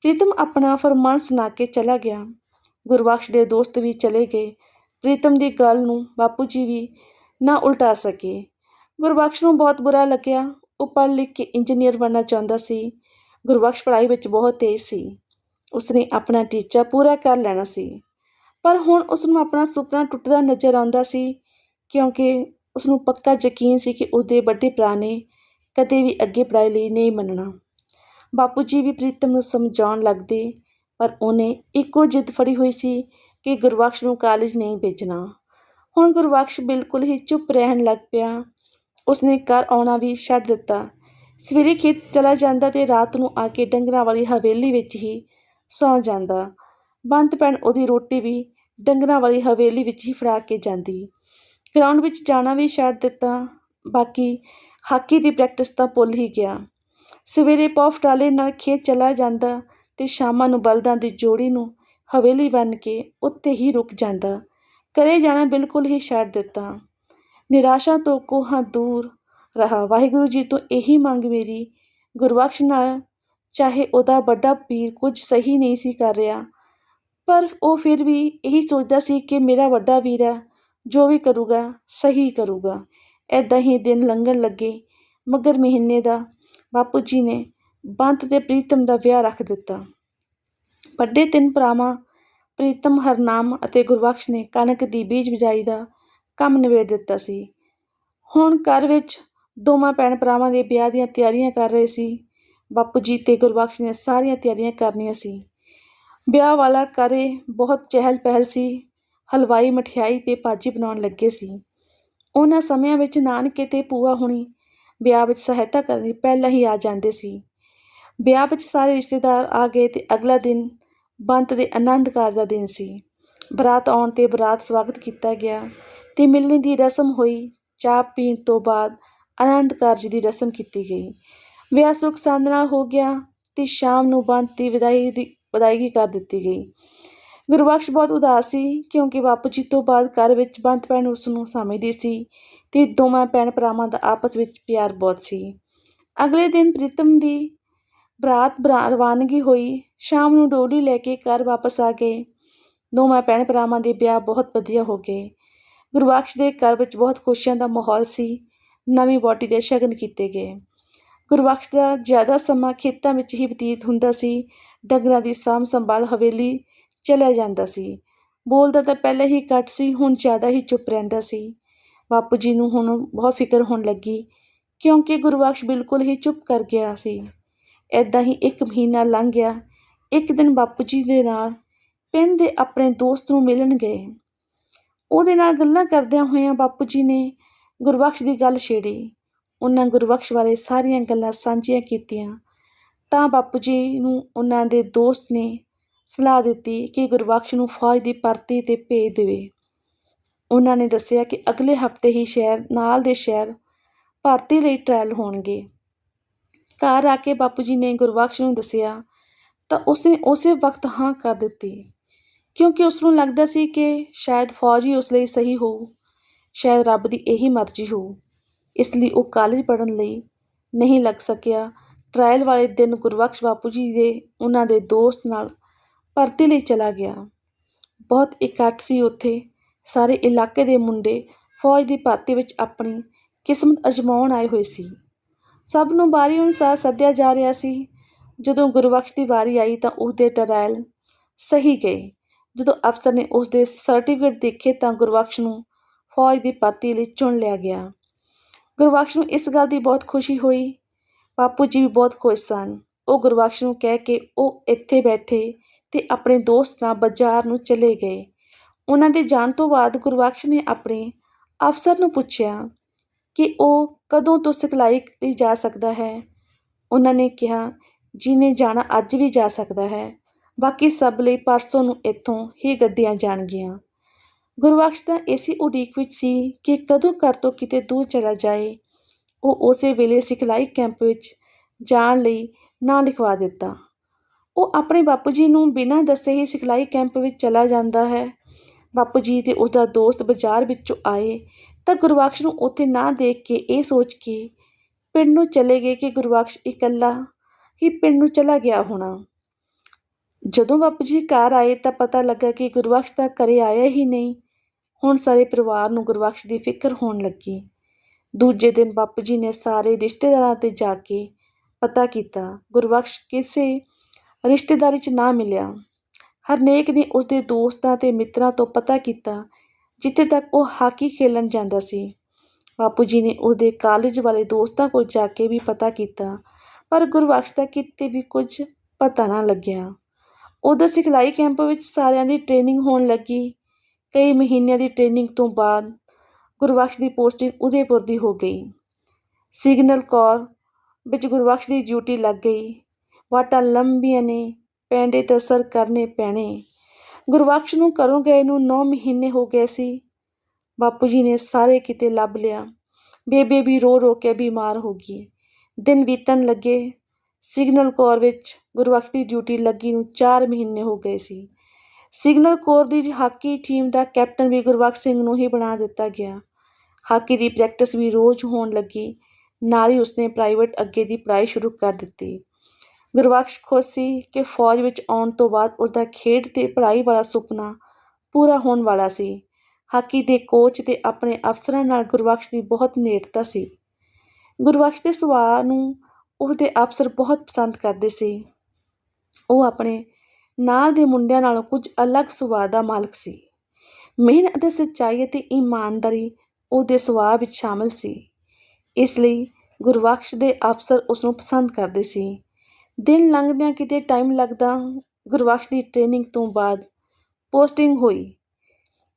ਪ੍ਰੀਤਮ ਆਪਣਾ ਫਰਮਾਨ ਸੁਣਾ ਕੇ ਚਲਾ ਗਿਆ। ਗੁਰਬਖਸ਼ ਦੇ ਦੋਸਤ ਵੀ ਚਲੇ ਗਏ। ਪ੍ਰੀਤਮ ਦੀ ਗੱਲ ਨੂੰ ਬਾਪੂ ਜੀ ਵੀ ਨਾ ਉਲਟਾ ਸਕੇ। ਗੁਰਬਖਸ਼ ਨੂੰ ਬਹੁਤ ਬੁਰਾ ਲੱਗਿਆ। ਉਹ ਪੜ੍ਹ ਲਿਖ ਕੇ ਇੰਜੀਨੀਅਰ ਬਣਨਾ ਚਾਹੁੰਦਾ ਸੀ। ਗੁਰਬਖਸ਼ ਪੜ੍ਹਾਈ ਵਿੱਚ ਬਹੁਤ ਤੇਜ਼ ਸੀ। ਉਸਨੇ ਆਪਣਾ ਟੀਚਾ ਪੂਰਾ ਕਰ ਲੈਣਾ ਸੀ। ਪਰ ਹੁਣ ਉਸ ਨੂੰ ਆਪਣਾ ਸੁਪਨਾ ਟੁੱਟਦਾ ਨਜ਼ਰ ਆਉਂਦਾ ਸੀ, ਕਿਉਂਕਿ ਉਸ ਨੂੰ ਪੱਕਾ ਯਕੀਨ ਸੀ ਕਿ ਉਸਦੇ ਵੱਡੇ ਭਰਾ ਨੇ ਕਦੇ ਵੀ ਅੱਗੇ ਪੜ੍ਹਾਈ ਲਈ ਨਹੀਂ ਮੰਨਣਾ। ਬਾਪੂ ਜੀ ਵੀ ਪ੍ਰੀਤਮ ਨੂੰ ਸਮਝਾਉਣ ਲੱਗਦੇ, ਪਰ ਉਹਨੇ ਇੱਕੋ ਜਿੱਦ ਫੜੀ ਹੋਈ ਸੀ ਕਿ ਗੁਰਬਖਸ਼ ਨੂੰ ਕਾਲਜ ਨਹੀਂ ਭੇਜਣਾ। ਹੁਣ ਗੁਰਬਖਸ਼ ਬਿਲਕੁਲ ਹੀ ਚੁੱਪ ਰਹਿਣ ਲੱਗ ਪਿਆ। ਉਸਨੇ ਘਰ ਆਉਣਾ ਵੀ ਛੱਡ ਦਿੱਤਾ। ਸਵੇਰੇ ਖੇਤ ਚਲਾ ਜਾਂਦਾ ਤੇ ਰਾਤ ਨੂੰ ਆ ਕੇ ਡੰਗਰਾਂ ਵਾਲੀ ਹਵੇਲੀ ਵਿੱਚ ਹੀ ਸੌਂ ਜਾਂਦਾ। ਬੰਤ ਭੈਣ ਉਹਦੀ ਰੋਟੀ ਵੀ ਡੰਗਰਾਂ ਵਾਲੀ ਹਵੇਲੀ ਵਿੱਚ ਹੀ ਫੜਾ ਕੇ ਜਾਂਦੀ। ਗਰਾਊਂਡ ਵਿੱਚ ਜਾਣਾ ਵੀ ਛੱਡ ਦਿੱਤਾ, ਬਾਕੀ ਹਾਕੀ ਦੀ ਪ੍ਰੈਕਟਿਸ ਤਾਂ ਭੁੱਲ ਹੀ ਗਿਆ। ਸਵੇਰੇ ਪੌਫ ਟਾਲੇ ਨਾਲ ਖੇਤ ਚਲਾ ਜਾਂਦਾ ਤੇ ਸ਼ਾਮਾਂ ਨੂੰ ਬਲਦਾਂ ਦੀ ਜੋੜੀ ਨੂੰ ਹਵੇਲੀ ਬੰਨ ਕੇ ਉੱਥੇ ਹੀ ਰੁਕ ਜਾਂਦਾ। ਘਰੇ ਜਾਣਾ ਬਿਲਕੁਲ ਹੀ ਛੱਡ ਦਿੱਤਾ। ਨਿਰਾਸ਼ਾ ਤੋਂ ਕੋਹਾਂ ਦੂਰ ਰਹਾ। ਵਾਹਿਗੁਰੂ ਜੀ ਤੋਂ ਇਹੀ ਮੰਗ ਮੇਰੀ, ਗੁਰਬਖਸ਼ ਨਾਲ ਚਾਹੇ ਉਹਦਾ ਵੱਡਾ ਪੀਰ ਕੁਝ ਸਹੀ ਨਹੀਂ ਸੀ ਕਰ ਰਿਹਾ, ਪਰ ਉਹ ਫਿਰ ਵੀ ਇਹੀ ਸੋਚਦਾ ਸੀ ਕਿ ਮੇਰਾ ਵੱਡਾ ਵੀਰ ਹੈ, ਜੋ ਵੀ ਕਰੂਗਾ, ਸਹੀ ਕਰੂਗਾ। ਐਦਾਂ ਹੀ ਦਿਨ ਲੰਘਣ ਲੱਗੇ, ਮਗਰ ਮਹੀਨੇ ਦਾ ਬਾਪੂ ਜੀ ਨੇ ਬੰਤ ਤੇ ਪ੍ਰੀਤਮ ਦਾ ਵਿਆਹ ਰੱਖ ਦਿੱਤਾ। ਵੱਡੇ ਤਿੰਨ ਭਰਾਵਾਂ, ਪ੍ਰੀਤਮ, ਹਰਨਾਮ ਅਤੇ ਗੁਰਬਖਸ਼ ਨੇ ਕਣਕ ਦੀ ਬੀਜ ਬਿਜਾਈ ਦਾ ਕੰਮ ਨਿਬੇੜ ਦਿੱਤਾ ਸੀ। ਹੁਣ ਘਰ ਵਿੱਚ ਦੋਵਾਂ ਭੈਣ ਭਰਾਵਾਂ ਦੇ ਵਿਆਹ ਦੀਆਂ ਤਿਆਰੀਆਂ ਕਰ ਰਹੇ ਸੀ। ਬਾਪੂ ਜੀ ਤੇ ਗੁਰਬਖਸ਼ ਨੇ ਸਾਰੀਆਂ ਤਿਆਰੀਆਂ ਕਰਨੀਆਂ ਸੀ। ਵਿਆਹ ਵਾਲਾ ਘਰੇ ਬਹੁਤ ਚਹਿਲ ਪਹਿਲ ਸੀ। ਹਲਵਾਈ, ਮਠਿਆਈ ਤੇ ਭਾਜੀ ਬਣਾਉਣ ਲੱਗੇ ਸੀ। ਉਹਨਾਂ ਸਮਿਆਂ ਵਿੱਚ ਨਾਨਕੇ ਤੇ ਭੂਆ ਹੁਣੀ ਵਿਆਹ ਵਿੱਚ ਸਹਾਇਤਾ ਕਰਨੀ ਪਹਿਲਾਂ ਹੀ ਆ ਜਾਂਦੇ ਸੀ। ਵਿਆਹ ਵਿੱਚ ਸਾਰੇ ਰਿਸ਼ਤੇਦਾਰ ਆ ਗਏ ਤੇ ਅਗਲਾ ਦਿਨ ਬੰਤ ਦੇ ਆਨੰਦ ਕਾਰਜ ਦਾ ਦਿਨ ਸੀ। ਬਰਾਤ ਆਉਣ ਤੇ ਬਰਾਤ ਸਵਾਗਤ ਕੀਤਾ ਗਿਆ। ਤੇ ਮਿਲਣੀ ਦੀ ਰਸਮ ਹੋਈ। ਚਾਹ ਪੀਣ ਤੋਂ ਬਾਅਦ ਆਨੰਦ ਕਾਰਜ ਦੀ ਰਸਮ ਕੀਤੀ ਗਈ। ਵਿਆਹ ਸੁੱਖ ਸੰਦ ਨਾਲ ਹੋ ਗਿਆ ਤੇ ਸ਼ਾਮ ਨੂੰ ਬੰਤ ਦੀ ਵਿਦਾਈ ਦੀ ਵਿਦਾਇਗੀ ਕਰ ਦਿੱਤੀ ਗਈ। ਗੁਰਬਖਸ਼ ਬਹੁਤ ਉਦਾਸ ਸੀ ਕਿਉਂਕਿ ਬਾਪੂ ਜੀ ਤੋਂ ਬਾਅਦ ਘਰ ਵਿੱਚ ਬੰਤ ਭੈਣ ਉਸ ਨੂੰ ਸਮਝਦੀ ਸੀ ਤੇ ਦੋਵਾਂ ਭੈਣ ਭਰਾਵਾਂ ਦਾ ਆਪਸ ਵਿੱਚ ਪਿਆਰ ਬਹੁਤ ਸੀ। ਅਗਲੇ ਦਿਨ ਪ੍ਰੀਤਮ ਦੀ ਬਰਾਤ ਬਰਾ, ਰਵਾਨਗੀ ਹੋਈ। ਸ਼ਾਮ ਨੂੰ ਡੋਲੀ ਲੈ ਕੇ ਘਰ ਵਾਪਸ ਆ ਗਏ। ਦੋਵਾਂ ਭੈਣ ਭਰਾਵਾਂ ਦੇ ਵਿਆਹ ਬਹੁਤ ਵਧੀਆ ਹੋ ਗਏ। ਗੁਰਬਖਸ਼ ਦੇ ਘਰ ਵਿੱਚ ਬਹੁਤ ਖੁਸ਼ੀਆਂ ਦਾ ਮਾਹੌਲ ਸੀ। ਨਵੀਂ ਬੋਟੀ ਦੇ ਸ਼ਗਨ ਕੀਤੇ ਗਏ। ਗੁਰਬਖਸ਼ ਦਾ ਜ਼ਿਆਦਾ ਸਮਾਂ ਖੇਤਾਂ ਵਿੱਚ ਹੀ ਬਤੀਤ ਹੁੰਦਾ ਸੀ। ਡੰਗਰਾਂ ਦੀ ਸਾਂਭ ਸੰਭਾਲ ਹਵੇਲੀ ਚਲਿਆ ਜਾਂਦਾ ਸੀ। ਬੋਲਦਾ ਤਾਂ ਪਹਿਲਾਂ ਹੀ ਘੱਟ ਸੀ, ਹੁਣ ਜ਼ਿਆਦਾ ਹੀ ਚੁੱਪ ਰਹਿੰਦਾ ਸੀ। ਬਾਪੂ ਜੀ ਨੂੰ ਹੁਣ ਬਹੁਤ ਫਿਕਰ ਹੋਣ ਲੱਗੀ, ਕਿਉਂਕਿ ਗੁਰਬਖਸ਼ ਬਿਲਕੁਲ ਹੀ ਚੁੱਪ ਕਰ ਗਿਆ ਸੀ। ਐਦਾਂ ਹੀ ਇੱਕ ਮਹੀਨਾ ਲੰਘ ਗਿਆ। ਇੱਕ ਦਿਨ ਬਾਪੂ ਜੀ ਦੇ ਨਾਲ ਪਿੰਡ ਦੇ ਆਪਣੇ ਦੋਸਤ ਨੂੰ ਮਿਲਣ ਗਏ। ਉਹਦੇ ਨਾਲ ਗੱਲਾਂ ਕਰਦਿਆਂ ਹੋਇਆਂ ਬਾਪੂ ਜੀ ਨੇ ਗੁਰਬਖਸ਼ ਦੀ ਗੱਲ ਛੇੜੀ। ਉਹਨਾਂ ਗੁਰਬਖਸ਼ ਬਾਰੇ ਸਾਰੀਆਂ ਗੱਲਾਂ ਸਾਂਝੀਆਂ ਕੀਤੀਆਂ। ਤਾਂ ਬਾਪੂ ਜੀ ਨੂੰ ਉਹਨਾਂ ਦੇ ਦੋਸਤ ਨੇ ਸਲਾਹ ਦਿੱਤੀ ਕਿ ਗੁਰਬਖਸ਼ ਨੂੰ ਫੌਜ ਦੀ ਭਰਤੀ ਤੇ ਭੇਜ ਦੇਵੇ। ਉਹਨਾਂ ਨੇ ਦੱਸਿਆ ਕਿ ਅਗਲੇ ਹਫ਼ਤੇ ਹੀ ਸ਼ਹਿਰ, ਨਾਲ ਦੇ ਸ਼ਹਿਰ ਭਰਤੀ ਲਈ ਟ੍ਰਾਇਲ ਹੋਣਗੇ। ਘਰ ਆ ਕੇ ਬਾਪੂ ਜੀ ਨੇ ਗੁਰਬਖਸ਼ ਨੂੰ ਦੱਸਿਆ ਤਾਂ ਉਸਨੇ ਉਸੇ ਵਕਤ ਹਾਂ ਕਰ ਦਿੱਤੀ। ਕਿਉਂਕਿ ਉਸ ਨੂੰ ਲੱਗਦਾ ਸੀ ਕਿ ਸ਼ਾਇਦ ਫੌਜ ਹੀ ਉਸ ਲਈ ਸਹੀ ਹੋਊ, ਸ਼ਾਇਦ ਰੱਬ ਦੀ ਇਹੀ ਮਰਜ਼ੀ ਹੋਊ। ਇਸ ਲਈ ਉਹ ਕਾਲਜ ਪੜ੍ਹਨ ਲਈ ਨਹੀਂ ਲੱਗ ਸਕਿਆ। ਟ੍ਰਾਇਲ ਵਾਲੇ ਦਿਨ ਗੁਰਬਖਸ਼ ਬਾਪੂ ਜੀ ਦੇ ਉਹਨਾਂ ਦੇ ਦੋਸਤ ਨਾਲ ਭਰਤੀ ਲਈ ਚਲਾ ਗਿਆ। ਬਹੁਤ ਇਕੱਠ ਸੀ ਉੱਥੇ। ਸਾਰੇ ਇਲਾਕੇ ਦੇ ਮੁੰਡੇ ਫੌਜ ਦੀ ਭਰਤੀ ਵਿੱਚ ਆਪਣੀ ਕਿਸਮਤ ਅਜਮਾਉਣ ਆਏ ਹੋਏ ਸੀ। ਸਭ ਨੂੰ ਵਾਰੀ ਅਨੁਸਾਰ ਸੱਦਿਆ ਜਾ ਰਿਹਾ ਸੀ। ਜਦੋਂ ਗੁਰਬਖਸ਼ ਦੀ ਵਾਰੀ ਆਈ ਤਾਂ ਉਸਦੇ ਟਰਾਇਲ ਸਹੀ ਗਏ। ਜਦੋਂ ਅਫਸਰ ਨੇ ਉਸ ਦੇ ਸਰਟੀਫਿਕੇਟ ਦੇਖੇ ਤਾਂ ਗੁਰਬਖਸ਼ ਨੂੰ ਫੌਜ ਦੀ ਭਰਤੀ ਲਈ ਚੁਣ ਲਿਆ ਗਿਆ। ਗੁਰਬਖਸ਼ ਨੂੰ ਇਸ ਗੱਲ ਦੀ ਬਹੁਤ ਖੁਸ਼ੀ ਹੋਈ। ਬਾਪੂ ਜੀ ਵੀ ਬਹੁਤ ਖੁਸ਼ ਸਨ। ਉਹ ਗੁਰਬਖਸ਼ ਨੂੰ ਕਹਿ ਕੇ ਉਹ ਇੱਥੇ ਬੈਠੇ ਤੇ ਆਪਣੇ ਦੋਸਤ ਨਾਲ ਬਾਜ਼ਾਰ ਨੂੰ ਚਲੇ ਗਏ। ਉਹਨਾਂ ਦੇ ਜਾਣ ਤੋਂ ਬਾਅਦ ਗੁਰਬਖਸ਼ ਨੇ ਆਪਣੇ ਅਫਸਰ ਨੂੰ ਪੁੱਛਿਆ ਕਿ ਉਹ ਕਦੋਂ ਤੋਂ ਸਿਖਲਾਈ ਲਈ ਜਾ ਸਕਦਾ ਹੈ। ਉਹਨਾਂ ਨੇ ਕਿਹਾ ਜਿਹਨੇ ਜਾਣਾ ਅੱਜ ਵੀ ਜਾ ਸਕਦਾ ਹੈ। ਬਾਕੀ ਸਭ ਲਈ ਪਰਸੋਂ ਨੂੰ ਇੱਥੋਂ ਹੀ ਗੱਡੀਆਂ ਜਾਣਗੀਆਂ। ਗੁਰਬਖਸ਼ ਤਾਂ ਇਸੇ ਉਡੀਕ ਵਿੱਚ ਸੀ ਕਿ ਕਦੋਂ ਘਰ ਤੋਂ ਕਿਤੇ ਦੂਰ ਚਲਾ ਜਾਏ, ਉਹ ਉਸੇ ਵੇਲੇ ਸਿਖਲਾਈ ਕੈਂਪ ਵਿੱਚ ਜਾਣ ਲਈ ਨਾਂ ਲਿਖਵਾ ਦਿੱਤਾ। ਉਹ ਆਪਣੇ ਬਾਪੂ ਜੀ ਨੂੰ ਬਿਨਾਂ ਦੱਸੇ ਹੀ ਸਿਖਲਾਈ ਕੈਂਪ ਵਿੱਚ ਚਲਾ ਜਾਂਦਾ ਹੈ। ਬਾਪੂ ਜੀ ਤੇ ਉਸ ਦਾ ਦੋਸਤ ਬਾਜ਼ਾਰ ਵਿੱਚੋਂ ਆਏ ਤਾਂ ਗੁਰਬਖਸ਼ ਨੂੰ ਉੱਥੇ ਨਾ ਦੇਖ ਕੇ ਇਹ ਸੋਚ ਕੇ ਪਿੰਡ ਨੂੰ ਚਲੇ ਗਏ ਕਿ ਗੁਰਬਖਸ਼ ਇਕੱਲਾ ਹੀ ਪਿੰਡ ਨੂੰ ਚਲਾ ਗਿਆ ਹੋਣਾ। ਜਦੋਂ ਬਾਪੂ ਜੀ ਘਰ ਆਏ ਤਾਂ ਪਤਾ ਲੱਗਾ ਕਿ ਗੁਰਬਖਸ਼ ਤਾਂ ਘਰੇ ਆਇਆ ਹੀ ਨਹੀਂ। ਹੁਣ ਸਾਰੇ ਪਰਿਵਾਰ ਨੂੰ ਗੁਰਬਖਸ਼ ਦੀ ਫਿਕਰ ਹੋਣ ਲੱਗੀ। ਦੂਜੇ ਦਿਨ ਬਾਪੂ ਜੀ ਨੇ ਸਾਰੇ ਰਿਸ਼ਤੇਦਾਰਾਂ ਤੇ ਜਾ ਕੇ ਪਤਾ ਕੀਤਾ, ਗੁਰਬਖਸ਼ ਕਿਸੇ ਰਿਸ਼ਤੇਦਾਰੀ 'ਚ ਨਾ ਮਿਲਿਆ। ਹਰਨੇਕ ਨੇ ਉਸਦੇ ਦੋਸਤਾਂ ਤੇ ਮਿੱਤਰਾਂ ਤੋਂ ਪਤਾ ਕੀਤਾ, ਜਿੱਥੇ ਤੱਕ ਉਹ ਹਾਕੀ ਖੇਲਣ ਜਾਂਦਾ ਸੀ। ਬਾਪੂ ਜੀ ਨੇ ਉਹਦੇ ਕਾਲਜ ਵਾਲੇ ਦੋਸਤਾਂ ਕੋਲ ਜਾ ਕੇ ਵੀ ਪਤਾ ਕੀਤਾ, ਪਰ ਗੁਰਬਖਸ਼ ਦਾ ਕਿਤੇ ਵੀ ਕੁਝ ਪਤਾ ਨਾ ਲੱਗਿਆ। ਉਹਦਾ ਸਿਖਲਾਈ ਕੈਂਪ ਵਿੱਚ ਸਾਰਿਆਂ ਦੀ ਟ੍ਰੇਨਿੰਗ ਹੋਣ ਲੱਗੀ। ਕਈ ਮਹੀਨਿਆਂ ਦੀ ਟ੍ਰੇਨਿੰਗ ਤੋਂ ਬਾਅਦ ਗੁਰਬਖਸ਼ ਦੀ ਪੋਸਟਿੰਗ ਉਦੈਪੁਰ ਦੀ ਹੋ ਗਈ। ਸਿਗਨਲ ਕੌਰ ਵਿੱਚ ਗੁਰਬਖਸ਼ ਦੀ ਡਿਊਟੀ ਲੱਗ ਗਈ। ਵਾਟਾਂ ਲੰਬੀਆਂ ਨੇ, ਪੈਂਡੇ ਤੇ ਅਸਰ ਕਰਨੇ ਪੈਣੇ। ਗੁਰਬਖਸ਼ ਨੂੰ ਘਰੋਂ ਗਏ ਨੂੰ 9 ਮਹੀਨੇ ਹੋ ਗਏ ਸੀ। ਬਾਪੂ ਜੀ ਨੇ ਸਾਰੇ ਕਿਤੇ ਲੱਭ ਲਿਆ। ਬੇਬੇ ਵੀ ਰੋ ਰੋ ਕੇ ਬਿਮਾਰ ਹੋ ਗਈ। ਦਿਨ ਬੀਤਣ ਲੱਗੇ। ਸਿਗਨਲ ਕੋਰ ਵਿੱਚ ਗੁਰਬਖਸ਼ ਦੀ ਡਿਊਟੀ ਲੱਗੀ ਨੂੰ 4 ਮਹੀਨੇ ਹੋ ਗਏ ਸੀ। ਸਿਗਨਲ ਕੋਰ ਦੀ ਹਾਕੀ ਟੀਮ ਦਾ ਕੈਪਟਨ ਵੀ ਗੁਰਬਖਸ਼ ਸਿੰਘ ਨੂੰ ਹੀ ਬਣਾ ਦਿੱਤਾ ਗਿਆ। ਹਾਕੀ ਦੀ ਪ੍ਰੈਕਟਿਸ ਵੀ ਰੋਜ਼ ਹੋਣ ਲੱਗੀ। ਨਾਲ ਹੀ ਉਸਨੇ ਪ੍ਰਾਈਵੇਟ ਅੱਗੇ ਦੀ ਪੜ੍ਹਾਈ ਸ਼ੁਰੂ ਕਰ ਦਿੱਤੀ। ਗੁਰਬਖਸ਼ ਖੁਸ਼ ਸੀ ਕਿ ਫੌਜ ਵਿੱਚ ਆਉਣ ਤੋਂ ਬਾਅਦ ਉਸਦਾ ਖੇਡ ਤੇ ਪੜ੍ਹਾਈ ਵਾਲਾ ਸੁਪਨਾ ਪੂਰਾ ਹੋਣ ਵਾਲਾ ਸੀ। ਹਾਕੀ ਦੇ ਕੋਚ ਤੇ ਆਪਣੇ ਅਫਸਰਾਂ ਨਾਲ ਗੁਰਬਖਸ਼ ਦੀ ਬਹੁਤ ਨੇੜਤਾ ਸੀ। ਗੁਰਬਖਸ਼ ਦੇ ਸੁਭਾਅ ਨੂੰ ਉਹਦੇ ਅਫਸਰ ਬਹੁਤ ਪਸੰਦ ਕਰਦੇ ਸੀ। ਉਹ ਆਪਣੇ ਨਾਲ ਦੇ ਮੁੰਡਿਆਂ ਨਾਲੋਂ ਕੁਝ ਅਲੱਗ ਸੁਭਾਅ ਦਾ ਮਾਲਕ ਸੀ। ਮਿਹਨਤ ਅਤੇ ਸੱਚਾਈ ਅਤੇ ਇਮਾਨਦਾਰੀ ਉਹਦੇ ਸੁਭਾਅ ਵਿੱਚ ਸ਼ਾਮਲ ਸੀ। ਇਸ ਲਈ ਗੁਰਬਖਸ਼ ਦੇ ਅਫਸਰ ਉਸ ਨੂੰ ਪਸੰਦ ਕਰਦੇ ਸੀ। ਦਿਨ ਲੰਘਦਿਆਂ ਕਿਤੇ ਟਾਈਮ ਲੱਗਦਾ ਗੁਰਬਖਸ਼ ਦੀ ਟ੍ਰੇਨਿੰਗ ਤੋਂ ਬਾਅਦ ਪੋਸਟਿੰਗ ਹੋਈ।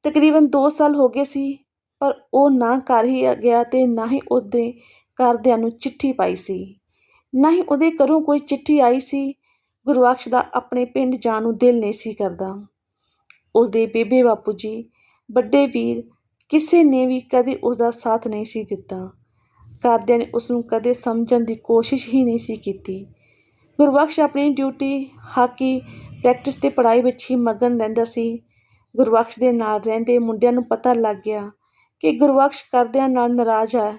ਤਕਰੀਬਨ 2 ਸਾਲ ਹੋ ਗਏ ਸੀ, ਪਰ ਉਹ ਨਾ ਘਰ ਹੀ ਗਿਆ ਤੇ ਨਾ ਹੀ ਉਹਦੇ ਘਰਦਿਆਂ ਨੂੰ ਚਿੱਠੀ ਪਾਈ ਸੀ। ਨਾ ਹੀ ਉਹਦੇ ਘਰੋਂ ਕੋਈ ਚਿੱਠੀ ਆਈ ਸੀ। ਗੁਰਬਖਸ਼ ਦਾ ਆਪਣੇ ਪਿੰਡ ਜਾਣ ਨੂੰ ਦਿਲ ਨਹੀਂ ਸੀ ਕਰਦਾ। ਉਸਦੇ ਬੇਬੇ ਬਾਪੂ ਜੀ, ਵੱਡੇ ਵੀਰ ਕਿਸੇ ਨੇ ਵੀ ਕਦੇ ਉਸਦਾ ਸਾਥ ਨਹੀਂ ਸੀ ਦਿੱਤਾ। ਘਰਦਿਆਂ ਨੇ ਉਸ ਨੂੰ ਕਦੇ ਸਮਝਣ ਦੀ ਕੋਸ਼ਿਸ਼ ਹੀ ਨਹੀਂ ਸੀ ਕੀਤੀ। ਗੁਰਬਖਸ਼ ਆਪਣੀ ਡਿਊਟੀ, ਹਾਕੀ ਪ੍ਰੈਕਟਿਸ ਤੇ ਪੜ੍ਹਾਈ ਵਿੱਚ ਹੀ ਮਗਨ ਰਹਿੰਦਾ ਸੀ। ਗੁਰਬਖਸ਼ ਦੇ ਨਾਲ ਰਹਿੰਦੇ ਮੁੰਡਿਆਂ ਨੂੰ ਪਤਾ ਲੱਗ ਗਿਆ ਕਿ ਗੁਰਬਖਸ਼ ਕਰਦਿਆਂ ਨਾਲ ਨਾਰਾਜ਼ ਹੈ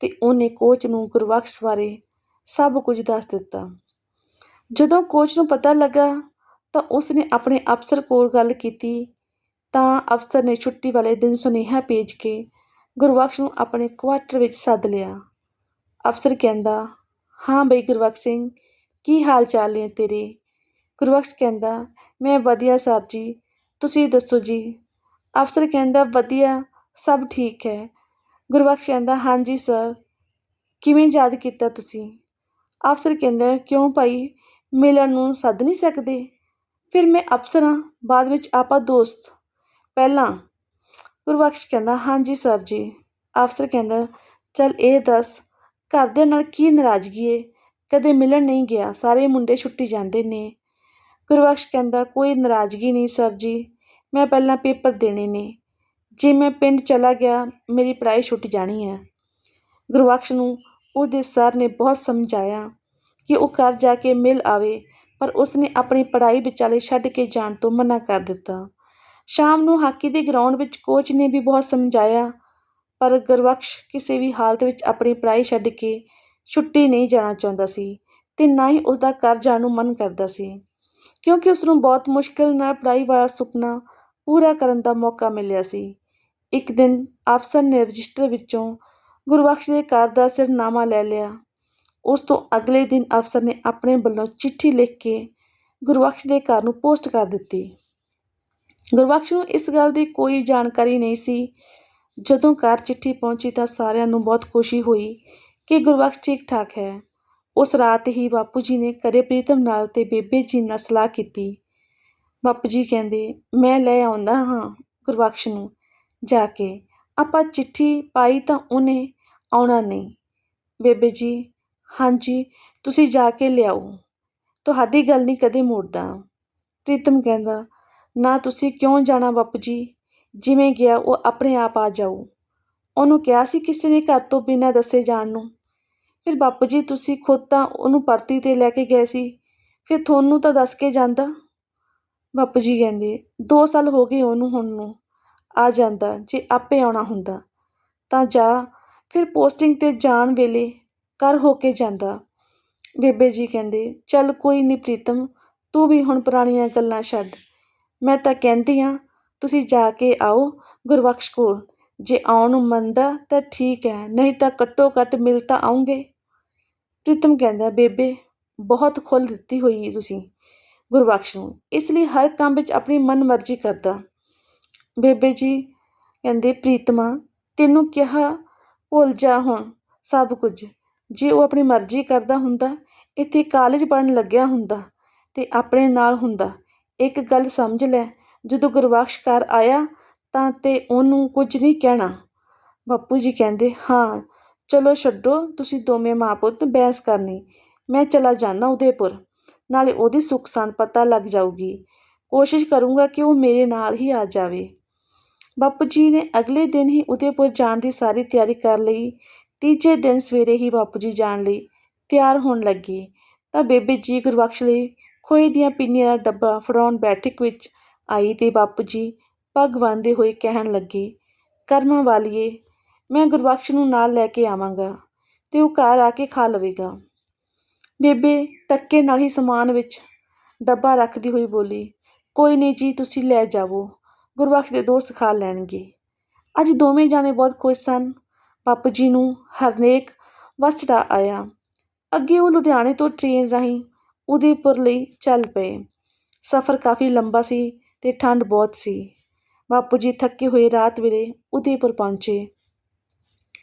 ਤੇ ਉਹਨੇ ਕੋਚ ਨੂੰ ਗੁਰਬਖਸ਼ ਬਾਰੇ ਸਭ ਕੁਝ ਦੱਸ ਦਿੱਤਾ। ਜਦੋਂ ਕੋਚ ਨੂੰ ਪਤਾ ਲੱਗਾ ਤਾਂ ਉਸਨੇ ਆਪਣੇ ਅਫਸਰ ਕੋਲ ਗੱਲ ਕੀਤੀ ਤਾਂ ਅਫਸਰ ਨੇ ਛੁੱਟੀ ਵਾਲੇ ਦਿਨ ਸੁਨੇਹਾ ਭੇਜ ਕੇ ਗੁਰਬਖਸ਼ ਨੂੰ ਆਪਣੇ ਕੁਆਟਰ ਵਿੱਚ ਸੱਦ ਲਿਆ। ਅਫਸਰ ਕਹਿੰਦਾ, ਹਾਂ ਬਈ ਗੁਰਬਖਸ਼ ਸਿੰਘ, ਕੀ ਹਾਲ ਚਾਲ ਨੇ ਤੇਰੇ? ਗੁਰਬਖਸ਼ ਕਹਿੰਦਾ, ਮੈਂ ਵਧੀਆ ਸਰ ਜੀ, ਤੁਸੀਂ ਦੱਸੋ ਜੀ? ਅਫਸਰ ਕਹਿੰਦਾ, ਵਧੀਆ, ਸਭ ਠੀਕ ਹੈ। ਗੁਰਬਖਸ਼ ਕਹਿੰਦਾ, ਹਾਂਜੀ ਸਰ, ਕਿਵੇਂ ਯਾਦ ਕੀਤਾ ਤੁਸੀਂ? ਅਫਸਰ ਕਹਿੰਦਾ, ਕਿਉਂ ਭਾਈ? ਮਿਲਣ ਨੂੰ ਸੱਦ ਨਹੀਂ ਸਕਦੇ? ਫਿਰ ਮੈਂ ਅਫਸਰ ਹਾਂ, ਬਾਅਦ ਵਿੱਚ ਆਪਾਂ ਦੋਸਤ। ਪਹਿਲਾਂ ਗੁਰਬਖਸ਼ ਕਹਿੰਦਾ, ਹਾਂਜੀ ਸਰ ਜੀ। ਅਫਸਰ ਕਹਿੰਦਾ, ਚੱਲ ਇਹ ਦੱਸ, ਘਰਦਿਆਂ ਨਾਲ ਕੀ ਨਾਰਾਜ਼ਗੀ ਏ? ਕਦੇ ਮਿਲਣ ਨਹੀਂ ਗਿਆ, ਸਾਰੇ ਮੁੰਡੇ ਛੁੱਟੀ ਜਾਂਦੇ ਨੇ। ਗੁਰਬਖਸ਼ ਕਹਿੰਦਾ, ਕੋਈ ਨਾਰਾਜ਼ਗੀ ਨਹੀਂ ਸਰ ਜੀ, ਮੈਂ ਪਹਿਲਾਂ ਪੇਪਰ ਦੇਣੇ ਨੇ। ਜੇ ਮੈਂ ਪਿੰਡ ਚਲਾ ਗਿਆ, ਮੇਰੀ ਪੜ੍ਹਾਈ ਛੁੱਟ ਜਾਣੀ ਹੈ। ਗੁਰਬਖਸ਼ ਨੂੰ ਉਹਦੇ ਸਰ ਨੇ ਬਹੁਤ ਸਮਝਾਇਆ ਕਿ ਉਹ ਘਰ ਜਾ ਕੇ ਮਿਲ ਆਵੇ, ਪਰ ਉਸਨੇ ਆਪਣੀ ਪੜ੍ਹਾਈ ਵਿਚਾਲੇ ਛੱਡ ਕੇ ਜਾਣ ਤੋਂ ਮਨਾ ਕਰ ਦਿੱਤਾ। ਸ਼ਾਮ ਨੂੰ ਹਾਕੀ ਦੇ ਗਰਾਊਂਡ ਵਿੱਚ ਕੋਚ ਨੇ ਵੀ ਬਹੁਤ ਸਮਝਾਇਆ, ਪਰ ਗੁਰਬਖਸ਼ ਕਿਸੇ ਵੀ ਹਾਲਤ ਵਿੱਚ ਆਪਣੀ ਪੜ੍ਹਾਈ ਛੱਡ ਕੇ ਛੁੱਟੀ ਨਹੀਂ ਜਾਣਾ ਚਾਹੁੰਦਾ ਸੀ ਤੇ ਨਾ ਹੀ ਉਸਦਾ ਘਰ ਜਾਣ ਨੂੰ ਮਨ ਕਰਦਾ ਸੀ। ਕਿਉਂਕਿ ਉਸ ਨੂੰ ਬਹੁਤ ਮੁਸ਼ਕਲ ਨਾਲ ਪੜ੍ਹਾਈ ਵਾਲਾ ਸੁਪਨਾ ਪੂਰਾ ਕਰਨ ਦਾ ਮੌਕਾ ਮਿਲਿਆ ਸੀ। ਇੱਕ ਦਿਨ ਅਫਸਰ ਨੇ ਰਜਿਸਟਰ ਵਿੱਚੋਂ ਗੁਰਬਖਸ਼ ਦੇ ਘਰ ਦਾ ਸਿਰਨਾਮਾ ਲੈ ਲਿਆ। ਉਸ ਤੋਂ ਅਗਲੇ ਦਿਨ ਅਫਸਰ ਨੇ ਆਪਣੇ ਵੱਲੋਂ ਚਿੱਠੀ ਲਿਖ ਕੇ ਗੁਰਬਖਸ਼ ਦੇ ਘਰ ਨੂੰ ਪੋਸਟ ਕਰ ਦਿੱਤੀ। ਗੁਰਬਖਸ਼ ਨੂੰ ਇਸ ਗੱਲ ਦੀ ਕੋਈ ਜਾਣਕਾਰੀ ਨਹੀਂ ਸੀ। ਜਦੋਂ ਘਰ ਚਿੱਠੀ ਪਹੁੰਚੀ ਤਾਂ ਸਾਰਿਆਂ ਨੂੰ ਬਹੁਤ ਖੁਸ਼ੀ ਹੋਈ ਕਿ ਗੁਰਬਖਸ਼ ਠੀਕ ਠਾਕ ਹੈ। ਉਸ ਰਾਤ ਹੀ ਬਾਪੂ ਜੀ ਨੇ ਕਰੇ ਪ੍ਰੀਤਮ ਨਾਲ ਤੇ ਬੇਬੇ ਜੀ ਨਾਲ ਸਲਾਹ ਕੀਤੀ। ਬਾਪੂ ਜੀ ਕਹਿੰਦੇ, ਮੈਂ ਲੈ ਆਉਂਦਾ ਹਾਂ ਗੁਰਬਖਸ਼ ਨੂੰ ਜਾ ਕੇ। ਆਪਾਂ ਚਿੱਠੀ ਪਾਈ ਤਾਂ ਉਹਨੇ ਆਉਣਾ ਨਹੀਂ। ਬੇਬੇ ਜੀ, ਹਾਂਜੀ, ਤੁਸੀਂ ਜਾ ਕੇ ਲਿਆਓ। ਤੁਹਾਡੀ ਗੱਲ ਨਹੀਂ ਕਦੇ ਮੋੜਦਾ। ਪ੍ਰੀਤਮ ਕਹਿੰਦਾ, ਨਾ ਤੁਸੀਂ ਕਿਉਂ ਜਾਣਾ ਬਾਪੂ ਜੀ? ਜਿਵੇਂ ਗਿਆ ਉਹ ਆਪਣੇ ਆਪ ਆ ਜਾਊ ਉਹਨੂੰ ਕਿਹਾ ਸੀ ਕਿਸੇ ਨੇ ਘਰ ਤੋਂ ਬਿਨਾਂ ਦੱਸੇ ਜਾਣ ਨੂੰ। ਫਿਰ ਬਾਪੂ ਜੀ, ਤੁਸੀਂ ਖੁਦ ਤਾਂ ਉਹਨੂੰ ਪਰਤੀ ਤੇ ਲੈ ਕੇ ਗਏ ਸੀ। ਫਿਰ ਤੁਹਾਨੂੰ ਤਾਂ ਦੱਸ ਕੇ ਜਾਂਦਾ। ਬਾਪੂ ਜੀ ਕਹਿੰਦੇ 2 ਸਾਲ ਹੋ ਗਏ ਉਹਨੂੰ ਹੁਣ ਨੂੰ। ਆ ਜਾਂਦਾ, ਜੇ ਆਪੇ ਆਉਣਾ ਹੁੰਦਾ, ਤਾਂ ਜਾ ਫਿਰ ਪੋਸਟਿੰਗ ਤੇ ਜਾਣ ਵੇਲੇ ਘਰ ਹੋ ਕੇ ਜਾਂਦਾ। ਬੇਬੇ ਜੀ ਕਹਿੰਦੇ, ਚੱਲ ਕੋਈ ਨਹੀਂ ਪ੍ਰੀਤਮ, ਤੂੰ ਵੀ ਹੁਣ ਪੁਰਾਣੀਆਂ ਗੱਲਾਂ ਛੱਡ। ਮੈਂ ਤਾਂ ਕਹਿੰਦੀ ਆ, ਤੁਸੀਂ ਜਾ ਕੇ ਆਓ ਗੁਰਬਖਸ਼ ਕੋਲ। ਜੇ ਆਉਣ ਨੂੰ ਮੰਨਦਾ ਤਾਂ ਠੀਕ ਹੈ ਨਹੀਂ ਤਾਂ ਘੱਟੋ ਘੱਟ ਮਿਲ ਤਾਂ ਆਉਂਗੇ। ਪ੍ਰੀਤਮ ਕਹਿੰਦਾ, ਬੇਬੇ, ਬਹੁਤ ਖੁੱਲ ਦਿੱਤੀ ਹੋਈ ਤੁਸੀਂ ਗੁਰਬਖਸ਼ ਨੂੰ। ਇਸ ਲਈ ਹਰ ਕੰਮ ਵਿੱਚ ਆਪਣੀ ਮਨ ਮਰਜ਼ੀ ਕਰਦਾ। ਬੇਬੇ ਜੀ ਕਹਿੰਦੇ, ਪ੍ਰੀਤਮਾ, ਤੈਨੂੰ ਕਿਹਾ ਭੁੱਲ ਜਾ ਹੁਣ, ਸਭ ਕੁਝ। ਜੇ ਉਹ ਆਪਣੀ ਮਰਜ਼ੀ ਕਰਦਾ ਹੁੰਦਾ, ਇੱਥੇ ਕਾਲਜ ਪੜ੍ਹਨ ਲੱਗਿਆ ਹੁੰਦਾ ਤੇ ਆਪਣੇ ਨਾਲ ਹੁੰਦਾ। ਇੱਕ ਗੱਲ ਸਮਝ ਲੈ, ਜਦੋਂ ਗੁਰਬਖਸ਼ ਘਰ ਆਇਆ ਤਾਂ ਤੇ ਉਹਨੂੰ ਕੁਝ ਨਹੀਂ ਕਹਿਣਾ। ਬਾਪੂ ਜੀ ਕਹਿੰਦੇ, ਹਾਂ, ਚਲੋ ਛੱਡੋ, ਤੁਸੀਂ ਦੋਵੇਂ ਮਾਂ ਪੁੱਤ ਬਹਿਸ ਕਰਨੀ। ਮੈਂ ਚਲਾ ਜਾਂਦਾ ਉਦੈਪੁਰ, ਨਾਲੇ ਉਹਦੀ ਸੁੱਖ ਸੰਦ ਪਤਾ ਲੱਗ ਜਾਊਗੀ। ਕੋਸ਼ਿਸ਼ ਕਰੂੰਗਾ ਕਿ ਉਹ ਮੇਰੇ ਨਾਲ ਹੀ ਆ ਜਾਵੇ। ਬਾਪੂ ਜੀ ਨੇ ਅਗਲੇ ਦਿਨ ਹੀ ਉਦੈਪੁਰ ਜਾਣ ਦੀ ਸਾਰੀ ਤਿਆਰੀ ਕਰ ਲਈ। ਤੀਜੇ ਦਿਨ ਸਵੇਰੇ ਹੀ ਬਾਪੂ ਜੀ ਜਾਣ ਲਈ ਤਿਆਰ ਹੋਣ ਲੱਗੇ। ਤਾਂ ਬੇਬੇ ਜੀ ਗੁਰਬਖਸ਼ ਲਈ ਖੋਏ ਦੀਆਂ ਪਿੰਨੀਆਂ ਦਾ ਡੱਬਾ ਫੜਾਉਣ ਬੈਠਕ ਵਿੱਚ ਆਈ ਤੇ ਬਾਪੂ ਜੀ ਪੱਗ ਬੰਨ੍ਹਦੇ ਹੋਏ ਕਹਿਣ ਲੱਗੇ, ਕਰਮਾਂ ਵਾਲੀਏ, ਮੈਂ ਗੁਰਬਖਸ਼ ਨੂੰ ਨਾਲ ਲੈ ਕੇ ਆਵਾਂਗਾ ਤੇ ਉਹ ਘਰ ਆ ਕੇ ਖਾ ਲਵੇਗਾ। ਬੇਬੇ ਧੱਕੇ ਨਾਲ ਹੀ ਸਮਾਨ ਵਿੱਚ ਡੱਬਾ ਰੱਖਦੀ ਹੋਈ ਬੋਲੀ, ਕੋਈ ਨਹੀਂ ਜੀ, ਤੁਸੀਂ ਲੈ ਜਾਵੋ। ਗੁਰਬਖਸ਼ ਦੇ ਦੋਸਤ ਖਾ ਲੈਣਗੇ। ਅੱਜ ਦੋਵੇਂ ਜਾਣੇ ਬਹੁਤ ਖੁਸ਼ ਸਨ। ਬਾਪੂ ਜੀ ਨੂੰ ਹਰਨੇਕ ਵਸੜਾ ਆਇਆ। ਅੱਗੇ ਉਹ ਲੁਧਿਆਣੇ ਤੋਂ ਟ੍ਰੇਨ ਰਾਹੀਂ ਉਦੈਪੁਰ ਲਈ ਚੱਲ ਪਏ। ਸਫ਼ਰ ਕਾਫੀ ਲੰਬਾ ਸੀ ਤੇ ਠੰਡ ਬਹੁਤ ਸੀ। ਬਾਪੂ ਜੀ ਥੱਕੇ ਹੋਏ ਰਾਤ ਵੇਲੇ ਉਦੈਪੁਰ ਪਹੁੰਚੇ।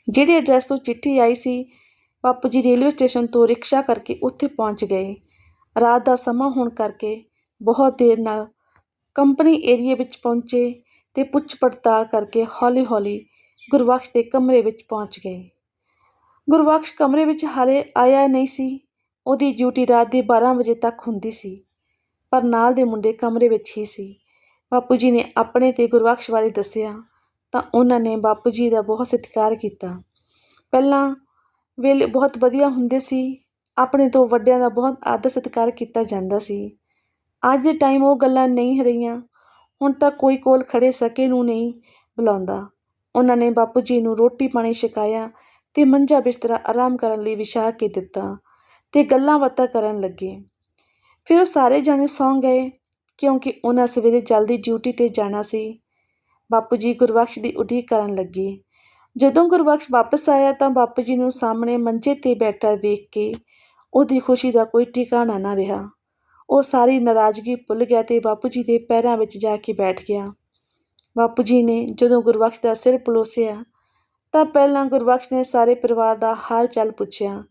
ਜਿਹੜੇ ਐਡਰੈਸ ਤੋਂ ਚਿੱਠੀ ਆਈ ਸੀ, ਬਾਪੂ ਜੀ ਰੇਲਵੇ ਸਟੇਸ਼ਨ ਤੋਂ ਰਿਕਸ਼ਾ ਕਰਕੇ ਉੱਥੇ ਪਹੁੰਚ ਗਏ। ਰਾਤ ਦਾ ਸਮਾਂ ਹੋਣ ਕਰਕੇ ਬਹੁਤ ਦੇਰ ਨਾਲ ਕੰਪਨੀ ਏਰੀਏ ਵਿੱਚ ਪਹੁੰਚੇ ਤੇ ਪੁੱਛ ਪੜਤਾਲ ਕਰਕੇ ਹੌਲੀ ਹੌਲੀ ਗੁਰਬਖਸ਼ ਦੇ ਕਮਰੇ ਵਿੱਚ ਪਹੁੰਚ ਗਏ। ਗੁਰਬਖਸ਼ ਕਮਰੇ ਵਿੱਚ ਹਾਲੇ ਆਇਆ ਨਹੀਂ ਸੀ। ਉਹਦੀ ਡਿਊਟੀ ਰਾਤ ਦੇ 12 ਵਜੇ ਤੱਕ ਹੁੰਦੀ ਸੀ, ਪਰ ਨਾਲ ਦੇ ਮੁੰਡੇ ਕਮਰੇ ਵਿੱਚ ਹੀ ਸੀ। ਬਾਪੂ ਜੀ ਨੇ ਆਪਣੇ ਤੇ ਗੁਰਬਖਸ਼ ਬਾਰੇ ਦੱਸਿਆ ਤਾਂ ਉਹਨਾਂ ਨੇ ਬਾਪੂ ਜੀ ਦਾ ਬਹੁਤ ਸਤਿਕਾਰ ਕੀਤਾ। ਪਹਿਲਾਂ ਵੇਲੇ ਬਹੁਤ ਵਧੀਆ ਹੁੰਦੇ ਸੀ, ਆਪਣੇ ਤੋਂ ਵੱਡਿਆਂ ਦਾ ਬਹੁਤ ਆਦਰ ਸਤਿਕਾਰ ਕੀਤਾ ਜਾਂਦਾ ਸੀ। ਅੱਜ ਦੇ ਟਾਈਮ ਉਹ ਗੱਲਾਂ ਨਹੀਂ ਰਹੀਆਂ। ਹੁਣ ਤਾਂ ਕੋਈ ਕੋਲ ਖੜੇ ਸਕੇ ਨੂੰ ਨਹੀਂ ਬੁਲਾਉਂਦਾ। ਉਹਨਾਂ ਨੇ ਬਾਪੂ ਜੀ ਨੂੰ ਰੋਟੀ ਪਾਣੀ ਛਕਾਇਆ ਤੇ ਮੰਜਾ ਬਿਸਤਰਾ ਆਰਾਮ ਕਰਨ ਲਈ ਵਿਛਾ ਕੇ ਦਿੱਤਾ ਤੇ ਗੱਲਾਂ ਬਾਤਾਂ ਕਰਨ ਲੱਗੇ। ਫਿਰ ਉਹ ਸਾਰੇ ਜਾਣੇ ਸੌਂ ਗਏ ਕਿਉਂਕਿ ਉਹਨਾਂ ਸਵੇਰੇ ਜਲਦੀ ਡਿਊਟੀ ਤੇ ਜਾਣਾ ਸੀ। ਬਾਪੂ ਜੀ ਗੁਰਬਖਸ਼ ਦੀ ਉਡੀਕ ਕਰਨ ਲੱਗੇ। ਜਦੋਂ ਗੁਰਬਖਸ਼ ਵਾਪਸ ਆਇਆ ਤਾਂ ਬਾਪੂ ਜੀ ਨੂੰ ਸਾਹਮਣੇ ਮੰਜੇ ਤੇ ਬੈਠਾ ਵੇਖ ਕੇ ਉਹਦੀ ਖੁਸ਼ੀ ਦਾ ਕੋਈ ਟਿਕਾਣਾ ਨਾ ਰਿਹਾ। ਉਹ ਸਾਰੀ ਨਾਰਾਜ਼ਗੀ ਭੁੱਲ ਗਿਆ ਤੇ ਬਾਪੂ ਜੀ ਦੇ ਪੈਰਾਂ ਵਿੱਚ ਜਾ ਕੇ ਬੈਠ ਗਿਆ। ਬਾਪੂ ਜੀ ਨੇ ਜਦੋਂ ਗੁਰਬਖਸ਼ ਦਾ ਸਿਰ ਪਲੋਸਿਆ, ਤਾਂ ਪਹਿਲਾਂ ਗੁਰਬਖਸ਼ ਨੇ ਸਾਰੇ ਪਰਿਵਾਰ ਦਾ ਹਾਲ ਚਾਲ ਪੁੱਛਿਆ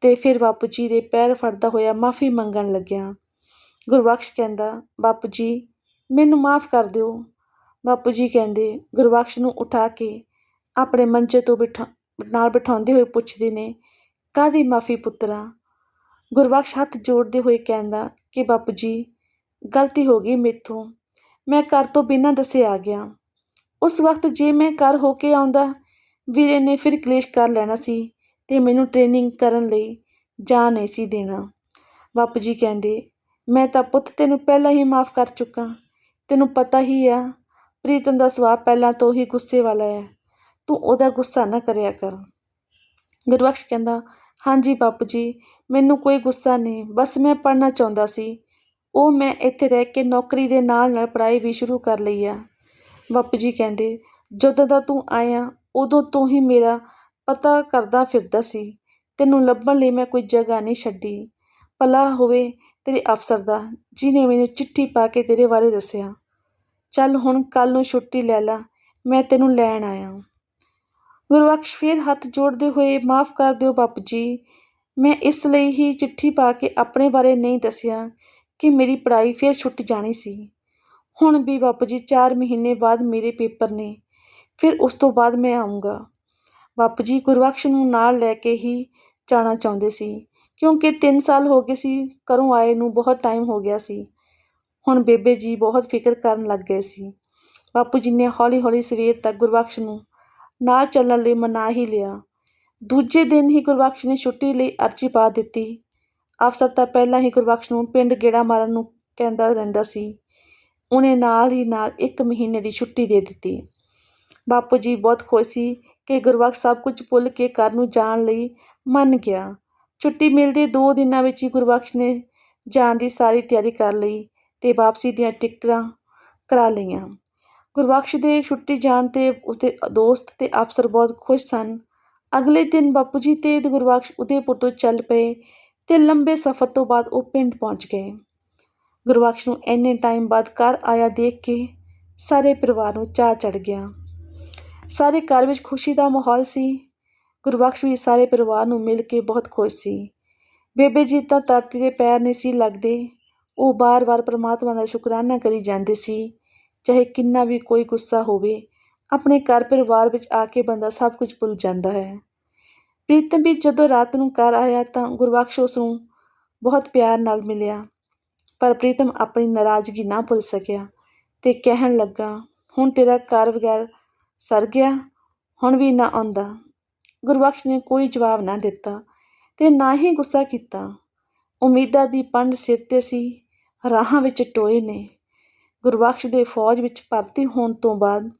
ਤੇ ਫਿਰ ਬਾਪੂ ਜੀ ਦੇ ਪੈਰ ਫੜਦਾ ਹੋਇਆ ਮਾਫੀ ਮੰਗਣ ਲੱਗਿਆ। ਗੁਰਬਖਸ਼ ਕਹਿੰਦਾ, ਬਾਪੂ ਜੀ, ਮੈਨੂੰ ਮਾਫ ਕਰ ਦਿਓ। ਬਾਪੂ ਜੀ ਕਹਿੰਦੇ, ਗੁਰਬਖਸ਼ ਨੂੰ ਉਠਾ ਕੇ ਆਪਣੇ ਮੰਚੇ ਤੋਂ ਬਿਠਾ, ਨਾਲ ਬਿਠਾਉਂਦੇ ਹੋਏ ਪੁੱਛਦੇ ਨੇ ਕਾਦੀ ਮਾਫੀ ਪੁੱਤਰਾ? ਗੁਰਬਖਸ਼ ਹੱਥ ਜੋੜਦੇ ਹੋਏ ਕਹਿੰਦਾ ਕਿ ਬਾਪੂ ਜੀ, ਗਲਤੀ ਹੋ ਗਈ ਮੇਥੋਂ। ਮੈਂ ਘਰ ਤੋਂ ਬਿਨਾਂ ਦੱਸੇ ਆ ਗਿਆ। ਉਸ ਵਕਤ ਜੇ ਮੈਂ ਘਰ ਹੋ ਕੇ ਆਉਂਦਾ, ਵੀਰੇ ਨੇ ਫਿਰ ਕਲੇਸ਼ ਕਰ ਲੈਣਾ ਸੀ ਤੇ ਮੈਨੂੰ ਟ੍ਰੇਨਿੰਗ ਕਰਨ ਲਈ ਜਾ ਨਹੀਂ ਸੀ ਦੇਣਾ। ਬਾਪੂ ਜੀ ਕਹਿੰਦੇ, ਮੈਂ ਤਾਂ ਪੁੱਤ ਤੈਨੂੰ ਪਹਿਲਾਂ ਹੀ ਮਾਫ ਕਰ ਚੁੱਕਾ। ਤੈਨੂੰ ਪਤਾ ਹੀ ਆ, ਪ੍ਰੀਤਮ ਦਾ ਸੁਭਾਅ ਪਹਿਲਾਂ ਤੋਂ ਹੀ ਗੁੱਸੇ ਵਾਲਾ ਹੈ। ਤੂੰ ਉਹਦਾ ਗੁੱਸਾ ਨਾ ਕਰਿਆ ਕਰ। ਗੁਰਬਖਸ਼ ਕਹਿੰਦਾ ਹਾਂਜੀ ਬਾਪੂ ਜੀ, ਮੈਨੂੰ ਕੋਈ ਗੁੱਸਾ ਨਹੀਂ, ਬਸ ਮੈਂ ਪੜ੍ਹਨਾ ਚਾਹੁੰਦਾ ਸੀ। ਉਹ ਮੈਂ ਇੱਥੇ ਰਹਿ ਕੇ ਨੌਕਰੀ ਦੇ ਨਾਲ ਨਾਲ ਪੜ੍ਹਾਈ ਵੀ ਸ਼ੁਰੂ ਕਰ ਲਈ ਆ। ਬਾਪੂ ਜੀ ਕਹਿੰਦੇ, ਜਦੋਂ ਦਾ ਤੂੰ ਆਇਆ, ਉਦੋਂ ਤੋਂ ਹੀ ਮੇਰਾ ਪਤਾ ਕਰਦਾ ਫਿਰਦਾ ਸੀ। ਤੈਨੂੰ ਲੱਭਣ ਲਈ ਮੈਂ ਕੋਈ ਜਗ੍ਹਾ ਨਹੀਂ ਛੱਡੀ। ਭਲਾ ਹੋਵੇ ਤੇਰੇ ਅਫਸਰ ਦਾ, ਜਿਹਨੇ ਮੈਨੂੰ ਚਿੱਠੀ ਪਾ ਕੇ ਤੇਰੇ ਬਾਰੇ ਦੱਸਿਆ। ਚੱਲ ਹੁਣ ਕੱਲ ਨੂੰ ਛੁੱਟੀ ਲੈ ਲਾ, ਮੈਂ ਤੈਨੂੰ ਲੈਣ ਆਇਆ। ਗੁਰਬਖਸ਼ ਫਿਰ ਹੱਥ ਜੋੜਦੇ ਹੋਏ ਮਾਫ ਕਰ ਦਿਓ ਬਾਪੂ ਜੀ। ਮੈਂ ਇਸ ਲਈ ਹੀ ਚਿੱਠੀ ਪਾ ਕੇ ਆਪਣੇ ਬਾਰੇ ਨਹੀਂ ਦੱਸਿਆ ਕਿ ਮੇਰੀ ਪੜ੍ਹਾਈ ਫਿਰ ਛੁੱਟ ਜਾਣੀ ਸੀ। ਹੁਣ ਵੀ ਬਾਪੂ ਜੀ 4 ਮਹੀਨੇ ਬਾਅਦ ਮੇਰੇ ਪੇਪਰ ਨੇ, ਫਿਰ ਉਸ ਤੋਂ ਬਾਅਦ ਮੈਂ ਆਉਂਗਾ ਬਾਪੂ ਜੀ ਗੁਰਬਖਸ਼ ਨੂੰ ਨਾਲ ਲੈ ਕੇ ਹੀ ਜਾਣਾ ਚਾਹੁੰਦੇ ਸੀ, ਕਿਉਂਕਿ 3 ਸਾਲ ਹੋ ਗਏ ਸੀ, ਘਰੋਂ ਆਏ ਨੂੰ ਬਹੁਤ ਟਾਈਮ ਹੋ ਗਿਆ ਸੀ। ਹੁਣ ਬੇਬੇ ਜੀ ਬਹੁਤ ਫਿਕਰ ਕਰਨ ਲੱਗ ਗਏ ਸੀ। ਬਾਪੂ ਜੀ ਨੇ ਹੌਲੀ ਹੌਲੀ ਸਵੇਰ ਤੱਕ ਗੁਰਬਖਸ਼ ਨੂੰ ਨਾਲ ਚੱਲਣ ਲਈ ਮਨਾ ਹੀ ਲਿਆ। ਦੂਜੇ ਦਿਨ ਹੀ ਗੁਰਬਖਸ਼ ਨੇ ਛੁੱਟੀ ਲਈ ਅਰਜ਼ੀ ਪਾ ਦਿੱਤੀ। ਅਫਸਰ ਤਾਂ ਪਹਿਲਾਂ ਹੀ ਗੁਰਬਖਸ਼ ਨੂੰ ਪਿੰਡ ਗੇੜਾ ਮਾਰਨ ਨੂੰ ਕਹਿੰਦਾ ਰਹਿੰਦਾ ਸੀ। ਉਹਨੇ ਨਾਲ ਹੀ ਨਾਲ ਇੱਕ ਮਹੀਨੇ ਦੀ ਛੁੱਟੀ ਦੇ ਦਿੱਤੀ। ਬਾਪੂ ਜੀ ਬਹੁਤ ਖੁਸ਼ ਸੀ ਕਿ ਗੁਰਬਖਸ਼ ਸਭ ਕੁਝ ਭੁੱਲ ਕੇ ਘਰ ਨੂੰ ਜਾਣ ਲਈ ਮੰਨ ਗਿਆ। ਛੁੱਟੀ ਮਿਲਦੇ ਦੋ ਦਿਨਾਂ ਵਿੱਚ ਹੀ ਗੁਰਬਖਸ਼ ਨੇ ਜਾਣ ਦੀ ਸਾਰੀ ਤਿਆਰੀ ਕਰ ਲਈ ਤੇ ਵਾਪਸੀ ਦੀਆਂ ਟਿਕਟਾਂ ਕਰਾ ਲਈਆਂ। ਗੁਰਬਖਸ਼ ਦੇ ਛੁੱਟੀ ਜਾਣ ਤੇ ਉਸਦੇ ਦੋਸਤ ਤੇ ਅਫਸਰ ਬਹੁਤ ਖੁਸ਼ ਸਨ। ਅਗਲੇ ਦਿਨ ਬਾਪੂ ਜੀ ਤੇ ਗੁਰਬਖਸ਼ ਉਦੈਪੁਰ ਤੋਂ ਚੱਲ ਪਏ ਤੇ ਲੰਬੇ ਸਫ਼ਰ ਤੋਂ ਬਾਅਦ ਉਹ ਪਿੰਡ ਪਹੁੰਚ ਗਏ। ਗੁਰਬਖਸ਼ ਨੂੰ ਇੰਨੇ ਟਾਈਮ ਬਾਅਦ ਘਰ ਆਇਆ ਦੇਖ ਕੇ ਸਾਰੇ ਪਰਿਵਾਰ ਨੂੰ ਚਾਹ ਚੜ ਗਿਆ। ਸਾਰੇ ਘਰ ਵਿੱਚ ਖੁਸ਼ੀ ਦਾ ਮਾਹੌਲ ਸੀ। ਗੁਰਬਖਸ਼ ਵੀ ਸਾਰੇ ਪਰਿਵਾਰ ਨੂੰ ਮਿਲ ਕੇ ਬਹੁਤ ਖੁਸ਼ ਸੀ। ਬੇਬੇ ਜੀ ਤਾਂ ਧਰਤੀ ਦੇ ਪੈਰ ਨਹੀਂ ਸੀ ਲੱਗਦੇ। ਉਹ ਬਾਰ-ਬਾਰ ਪਰਮਾਤਮਾ ਦਾ ਸ਼ੁਕਰਾਨਾ ਕਰੀ ਜਾਂਦੇ ਸੀ। ਚਾਹੇ ਕਿੰਨਾ ਵੀ ਕੋਈ ਗੁੱਸਾ ਹੋਵੇ, ਆਪਣੇ ਘਰ ਪਰਿਵਾਰ ਵਿੱਚ ਆ ਕੇ ਬੰਦਾ ਸਭ ਕੁਝ ਭੁੱਲ ਜਾਂਦਾ ਹੈ। ਪ੍ਰੀਤਮ ਵੀ ਜਦੋਂ ਰਾਤ ਨੂੰ ਘਰ ਆਇਆ ਤਾਂ ਗੁਰਬਖਸ਼ ਉਸ ਨੂੰ ਬਹੁਤ ਪਿਆਰ ਨਾਲ ਮਿਲਿਆ, ਪਰ ਪ੍ਰੀਤਮ ਆਪਣੀ ਨਾਰਾਜ਼ਗੀ ਨਾ ਭੁੱਲ ਸਕਿਆ ਤੇ ਕਹਿਣ ਲੱਗਾ, ਹੁਣ ਤੇਰਾ ਘਰ ਵਗੈਰ ਸਰ ਗਿਆ, ਹੁਣ ਵੀ ਨਾ ਆਉਂਦਾ। ਗੁਰਬਖਸ਼ ਨੇ ਕੋਈ ਜਵਾਬ ਨਾ ਦਿੱਤਾ ਤੇ ਨਾ ਹੀ ਗੁੱਸਾ ਕੀਤਾ। ਉਮੀਦਾਂ ਦੀ ਪੰਡ ਸਿਰ ਤੇ ਸੀ, ਰਾਹਾਂ ਵਿੱਚ ਟੋਏ ਨੇ। ਗੁਰਬਖਸ਼ ਦੇ ਫੌਜ ਵਿੱਚ ਭਰਤੀ ਹੋਣ ਤੋਂ ਬਾਅਦ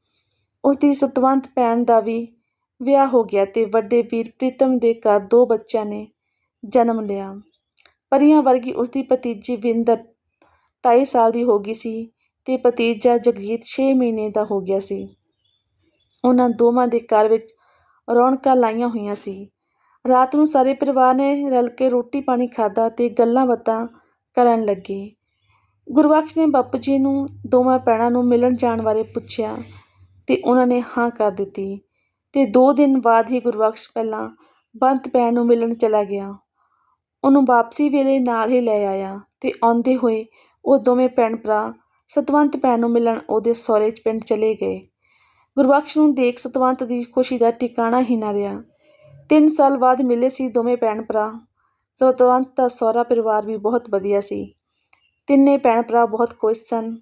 ਉਸ ਦੀ ਸਤਵੰਤ ਭੈਣ ਦਾ ਵੀ ਵਿਆਹ ਹੋ ਗਿਆ ਤੇ ਵੱਡੇ ਵੀਰ ਪ੍ਰੀਤਮ ਦੇ ਘਰ ਦੋ ਬੱਚਿਆਂ ਨੇ ਜਨਮ ਲਿਆ। ਪਰੀਆਂ ਵਰਗੀ ਉਸ ਦੀ ਭਤੀਜੀ ਵਿੰਦਰ ਢਾਈ ਸਾਲ ਦੀ ਹੋ ਗਈ ਸੀ ਤੇ ਭਤੀਜਾ ਜਗਜੀਤ 6 ਮਹੀਨੇ ਦਾ ਹੋ ਗਿਆ ਸੀ। ਉਹਨਾਂ ਦੋਵਾਂ ਦੇ ਘਰ ਵਿੱਚ ਰੌਣਕਾਂ ਲਾਈਆਂ ਹੋਈਆਂ ਸੀ। ਰਾਤ ਨੂੰ ਸਾਰੇ ਪਰਿਵਾਰ ਨੇ ਰਲ ਕੇ ਰੋਟੀ ਪਾਣੀ ਖਾਧਾ ਤੇ ਗੱਲਾਂ ਬਾਤਾਂ ਕਰਨ ਲੱਗੇ। ਗੁਰਬਖਸ਼ ਨੇ ਬਾਪੂ ਜੀ ਨੂੰ ਦੋਵਾਂ ਭੈਣਾਂ ਨੂੰ ਮਿਲਣ ਜਾਣ ਬਾਰੇ ਪੁੱਛਿਆ ਤੇ ਉਹਨਾਂ ਨੇ ਹਾਂ ਕਰ ਦਿੱਤੀ ਤੇ ਦੋ ਦਿਨ ਬਾਅਦ ਹੀ ਗੁਰਬਖਸ਼ ਪਹਿਲਾਂ ਬੰਤ ਭੈਣ ਨੂੰ ਮਿਲਣ ਚਲਾ ਗਿਆ। ਉਹਨੂੰ ਵਾਪਸੀ ਵੇਲੇ ਨਾਲ ਹੀ ਲੈ ਆਇਆ ਤੇ ਆਉਂਦੇ ਹੋਏ ਉਹ ਦੋਵੇਂ ਭੈਣ ਭਰਾ ਸਤਵੰਤ ਭੈਣ ਨੂੰ ਮਿਲਣ ਉਹਦੇ ਸਹੁਰੇ ਪਿੰਡ ਚਲੇ ਗਏ। ਗੁਰਬਖਸ਼ ਨੂੰ ਦੇਖ ਸਤਵੰਤ ਦੀ ਖੁਸ਼ੀ ਦਾ ਟਿਕਾਣਾ ਹੀ ਨਾ ਰਿਹਾ। ਤਿੰਨ ਸਾਲ ਬਾਅਦ ਮਿਲੇ ਸੀ ਦੋਵੇਂ ਭੈਣ ਭਰਾ। ਸਤਵੰਤ ਦਾ ਸਹੁਰਾ ਪਰਿਵਾਰ ਵੀ ਬਹੁਤ ਵਧੀਆ ਸੀ। ਤਿੰਨੇ ਭੈਣ ਭਰਾ ਬਹੁਤ ਖੁਸ਼ ਸਨ।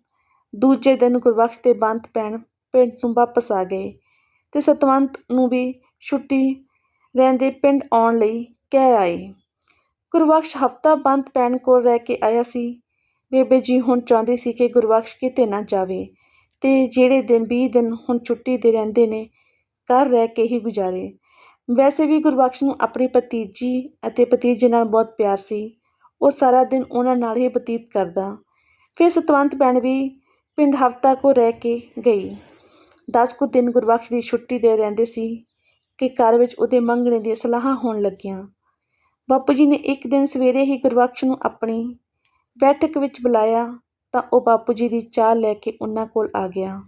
ਦੂਜੇ ਦਿਨ ਗੁਰਬਖਸ਼ ਤੇ ਬੰਤ ਭੈਣ ਪਿੰਡ ਨੂੰ ਵਾਪਸ ਆ ਗਏ ਤੇ ਸਤਵੰਤ ਨੂੰ ਵੀ ਛੁੱਟੀ ਰਹਿੰਦੇ ਪਿੰਡ ਆਉਣ ਲਈ ਕਹਿ ਆਏ। ਗੁਰਬਖਸ਼ ਹਫਤਾ ਬੰਤ ਭੈਣ ਕੋਲ ਰਹਿ ਕੇ ਆਇਆ ਸੀ। ਬੇਬੇ ਜੀ ਹੁਣ ਚਾਹੁੰਦੀ ਸੀ ਕਿ ਗੁਰਬਖਸ਼ ਕਿਤੇ ਨਾ ਜਾਵੇ ਤੇ ਜਿਹੜੇ ਦਿਨ 20 ਦਿਨ ਹੁਣ ਛੁੱਟੀ ਦੇ ਰਹਿੰਦੇ ਨੇ, ਘਰ ਰਹਿ ਕੇ ਹੀ ਗੁਜ਼ਾਰੇ। ਵੈਸੇ ਵੀ ਗੁਰਬਖਸ਼ ਨੂੰ ਆਪਣੀ ਭਤੀਜੀ ਅਤੇ ਭਤੀਜੇ ਨਾਲ ਬਹੁਤ ਪਿਆਰ ਸੀ। ਉਹ ਸਾਰਾ ਦਿਨ ਉਹਨਾਂ ਨਾਲ ਹੀ ਬਤੀਤ ਕਰਦਾ। ਫਿਰ ਸਤਵੰਤ ਭੈਣ ਵੀ ਪਿੰਡ ਹਫਤਾ ਕੋ ਰਹਿ ਕੇ ਗਈ। ਦਸ ਕੁ ਦਿਨ ਗੁਰਬਖਸ਼ ਦੀ ਛੁੱਟੀ ਦੇ ਰਹਿੰਦੇ ਸੀ ਕਿ ਘਰ ਵਿੱਚ ਉਹਦੇ ਮੰਗਣੇ ਦੀਆਂ ਸਲਾਹਾਂ ਹੋਣ ਲੱਗੀਆਂ। ਬਾਪੂ ਜੀ ਨੇ ਇੱਕ ਦਿਨ ਸਵੇਰੇ ਹੀ ਗੁਰਬਖਸ਼ ਨੂੰ ਆਪਣੀ ਬੈਠਕ ਵਿੱਚ ਬੁਲਾਇਆ ਤਾਂ ਉਹ ਬਾਪੂ ਜੀ ਦੀ ਚਾਹ ਲੈ ਕੇ ਉਹਨਾਂ ਕੋਲ ਆ ਗਿਆ।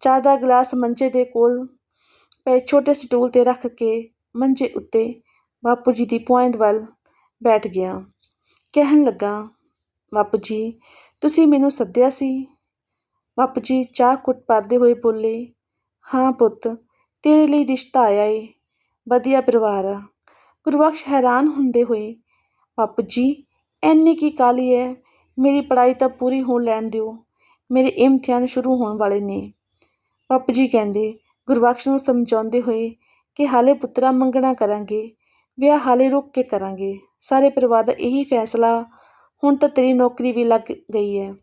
ਚਾਹ ਦਾ ਗਲਾਸ ਮੰਜੇ ਦੇ ਕੋਲ ਪਏ ਛੋਟੇ ਸਟੂਲ ਤੇ ਰੱਖ ਕੇ ਮੰਜੇ ਉੱਤੇ ਬਾਪੂ ਜੀ ਦੀ ਪੁਆਇੰਦ ਵੱਲ ਬੈਠ ਗਿਆ। ਕਹਿਣ ਲੱਗਾ, ਬਾਪੂ ਜੀ, ਤੁਸੀਂ ਮੈਨੂੰ ਸੱਦਿਆ ਸੀ। ਬਾਪੂ ਜੀ ਚਾਹ ਕੁੱਟ ਭਰਦੇ ਹੋਏ ਬੋਲੇ, ਹਾਂ ਪੁੱਤ, ਤੇਰੇ ਲਈ ਰਿਸ਼ਤਾ ਆਇਆ ਏ, ਵਧੀਆ ਪਰਿਵਾਰ ਆ। ਗੁਰਬਖਸ਼ ਹੈਰਾਨ ਹੁੰਦੇ ਹੋਏ, ਬਾਪੂ ਜੀ ਐਨੀ ਕੀ ਕਾਲੀ ਹੈ ਮੇਰੀ ਪੜ੍ਹਾਈ ਤਾਂ ਪੂਰੀ ਹੋਣ ਲੈਣ ਦਿਓ, ਮੇਰੇ ਇਮਤਿਹਾਨ ਸ਼ੁਰੂ ਹੋਣ ਵਾਲੇ ਨੇ। ਬਾਪੂ ਜੀ ਕਹਿੰਦੇ, ਗੁਰਬਖਸ਼ ਨੂੰ ਸਮਝਾਉਂਦੇ ਹੋਏ ਕਿ ਹਾਲੇ ਪੁੱਤਰਾ ਮੰਗਣਾ ਕਰਾਂਗੇ, ਵਿਆਹ ਹਾਲੇ ਰੁਕ ਕੇ ਕਰਾਂਗੇ। ਸਾਰੇ ਪਰਿਵਾਰ ਦਾ ਇਹੀ ਫੈਸਲਾ, ਹੁਣ ਤਾਂ ਤੇਰੀ ਨੌਕਰੀ ਵੀ ਲੱਗ ਗਈ ਹੈ।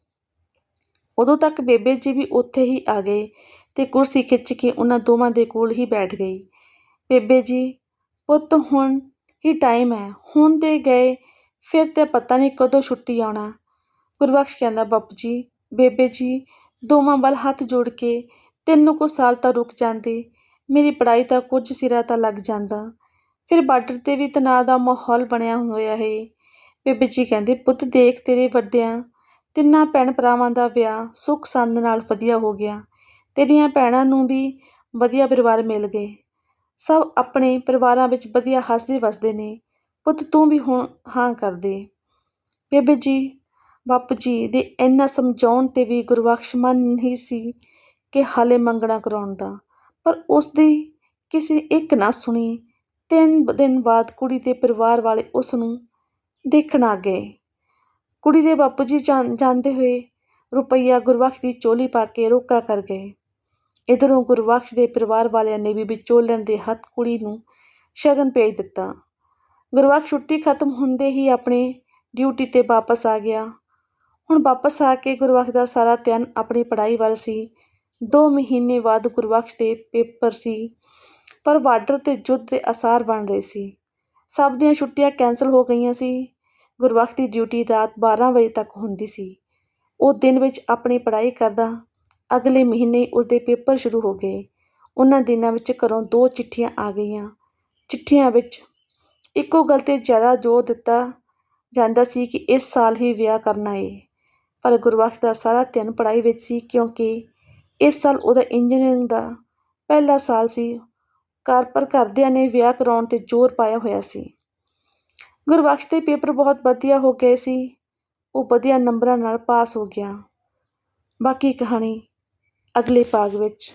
ਉਦੋਂ ਤੱਕ ਬੇਬੇ ਜੀ ਵੀ ਉੱਥੇ ਹੀ ਆ ਗਏ ਤੇ ਕੁਰਸੀ ਖਿੱਚ ਕੇ ਉਹਨਾਂ ਦੋਵਾਂ ਦੇ ਕੋਲ ਹੀ ਬੈਠ ਗਈ। ਬੇਬੇ ਜੀ, ਪੁੱਤ, ਹੁਣ ਹੀ ਟਾਈਮ ਹੈ। ਹੁਣ ਦੇ ਗਏ, ਫਿਰ ਤੇ ਪਤਾ ਨਹੀਂ ਕਦੋਂ ਛੁੱਟੀ ਆਉਣਾ। ਗੁਰਬਖਸ਼ ਕਹਿੰਦਾ, ਬਾਪੂ ਜੀ, ਬੇਬੇ ਜੀ, ਦੋਵਾਂ ਵੱਲ ਹੱਥ ਜੋੜ ਕੇ ਤਿੰਨ ਕੁ ਸਾਲ ਤਾਂ ਰੁਕ ਜਾਂਦੇ। ਮੇਰੀ ਪੜ੍ਹਾਈ ਤਾਂ ਕੁਝ ਸਿਰਾ ਤਾਂ ਲੱਗ ਜਾਂਦਾ। ਫਿਰ ਬਾਰਡਰ ਤੇ ਵੀ ਤਣਾਅ ਦਾ ਮਾਹੌਲ ਬਣਿਆ ਹੋਇਆ ਹੈ ਬੇਬੇ ਜੀ ਕਹਿੰਦੇ, ਪੁੱਤ, ਦੇਖ ਤੇਰੇ ਵੱਡਿਆਂ, ਤਿੰਨਾਂ ਭੈਣ ਭਰਾਵਾਂ ਦਾ ਵਿਆਹ ਸੁੱਖ ਸੰਦ ਨਾਲ ਵਧੀਆ ਹੋ ਗਿਆ। ਤੇਰੀਆਂ ਭੈਣਾਂ ਨੂੰ ਵੀ ਵਧੀਆ ਪਰਿਵਾਰ ਮਿਲ ਗਏ। ਸਭ ਆਪਣੇ ਪਰਿਵਾਰਾਂ ਵਿੱਚ ਵਧੀਆ ਹੱਸਦੇ ਵਸਦੇ ਨੇ। ਪੁੱਤ, ਤੂੰ ਵੀ ਹੁਣ ਹਾਂ ਕਰ ਦੇ। ਬੇਬੇ ਜੀ, ਬਾਪੂ ਜੀ ਦੇ ਇੰਨਾ ਸਮਝਾਉਣ ਤੇ ਵੀ ਗੁਰਬਖਸ਼ ਮਨ ਨਹੀਂ ਸੀ ਕਿ ਹਾਲੇ ਮੰਗਣਾ ਕਰਾਉਣ ਦਾ। ਪਰ ਉਸ ਦੀ ਕਿਸੇ ਇੱਕ ਨਾ ਸੁਣੀ ਤਿੰਨ ਦਿਨ ਬਾਅਦ ਕੁੜੀ ਦੇ ਪਰਿਵਾਰ ਵਾਲੇ ਉਸ ਨੂੰ ਦੇਖਣ ਆ ਗਏ। ਕੁੜੀ ਦੇ ਬਾਪੂ ਜੀ ਜਾਂਦੇ ਹੋਏ ਰੁਪਈਆ ਗੁਰਬਖਸ਼ ਦੀ ਚੋਲੀ ਪਾ ਕੇ ਰੋਕਾ ਕਰ ਗਏ। ਇਧਰੋਂ ਗੁਰਬਖਸ਼ ਦੇ ਪਰਿਵਾਰ ਵਾਲਿਆਂ ਨੇ ਵੀ ਵਿਚੋਲਣ ਦੇ ਹੱਥ ਕੁੜੀ ਨੂੰ ਸ਼ਗਨ ਭੇਜ ਦਿੱਤਾ। ਗੁਰਬਖਸ਼ ਛੁੱਟੀ ਖਤਮ ਹੁੰਦੇ ਹੀ ਆਪਣੀ ਡਿਊਟੀ ਤੇ ਵਾਪਸ ਆ ਗਿਆ। ਹੁਣ ਵਾਪਸ ਆ ਕੇ ਗੁਰਬਖਸ਼ ਦਾ ਸਾਰਾ ਧਿਆਨ ਆਪਣੀ ਪੜ੍ਹਾਈ ਵੱਲ ਸੀ। ਦੋ ਮਹੀਨੇ ਬਾਅਦ ਗੁਰਬਖਸ਼ ਦੇ ਪੇਪਰ ਸੀ। ਪਰ ਬਾਰਡਰ ਤੇ ਯੁੱਧ ਦੇ ਅਸਾਰ ਬਣ ਰਹੇ ਸੀ। ਸਭ ਦੀਆਂ ਛੁੱਟੀਆਂ ਕੈਂਸਲ ਹੋ ਗਈਆਂ ਸੀ। ਗੁਰਬਖਸ਼ ਦੀ ਡਿਊਟੀ ਰਾਤ 12 ਵਜੇ ਤੱਕ ਹੁੰਦੀ ਸੀ। ਉਹ ਦਿਨ ਵਿੱਚ ਆਪਣੀ ਪੜ੍ਹਾਈ ਕਰਦਾ। ਅਗਲੇ ਮਹੀਨੇ ਉਸਦੇ ਪੇਪਰ ਸ਼ੁਰੂ ਹੋ ਗਏ। ਉਹਨਾਂ ਦਿਨਾਂ ਵਿੱਚ ਘਰੋਂ ਦੋ ਚਿੱਠੀਆਂ ਆ ਗਈਆਂ। ਚਿੱਠੀਆਂ ਵਿੱਚ ਇੱਕੋ ਗੱਲ 'ਤੇ ਜ਼ਿਆਦਾ ਜ਼ੋਰ ਦਿੱਤਾ ਜਾਂਦਾ ਸੀ ਕਿ ਇਸ ਸਾਲ ਹੀ ਵਿਆਹ ਕਰਨਾ ਏ। ਪਰ ਗੁਰਬਖਸ਼ ਦਾ ਸਾਰਾ ਧਿਆਨ ਪੜ੍ਹਾਈ ਵਿੱਚ ਸੀ ਕਿਉਂਕਿ ਇਸ ਸਾਲ ਉਹਦਾ ਇੰਜੀਨੀਅਰਿੰਗ ਦਾ ਪਹਿਲਾ ਸਾਲ ਸੀ। ਘਰ ਪਰ ਘਰਦਿਆਂ ਨੇ ਵਿਆਹ ਕਰਾਉਣ 'ਤੇ ਜ਼ੋਰ ਪਾਇਆ ਹੋਇਆ ਸੀ। ਗੁਰਬਖਸ਼ ਦੇ ਪੇਪਰ ਬਹੁਤ ਵਧੀਆ ਹੋ ਗਏ ਸੀ। ਉਹ ਵਧੀਆ ਨੰਬਰਾਂ ਨਾਲ ਪਾਸ ਹੋ ਗਿਆ। ਬਾਕੀ ਕਹਾਣੀ ਅਗਲੇ ਭਾਗ ਵਿੱਚ।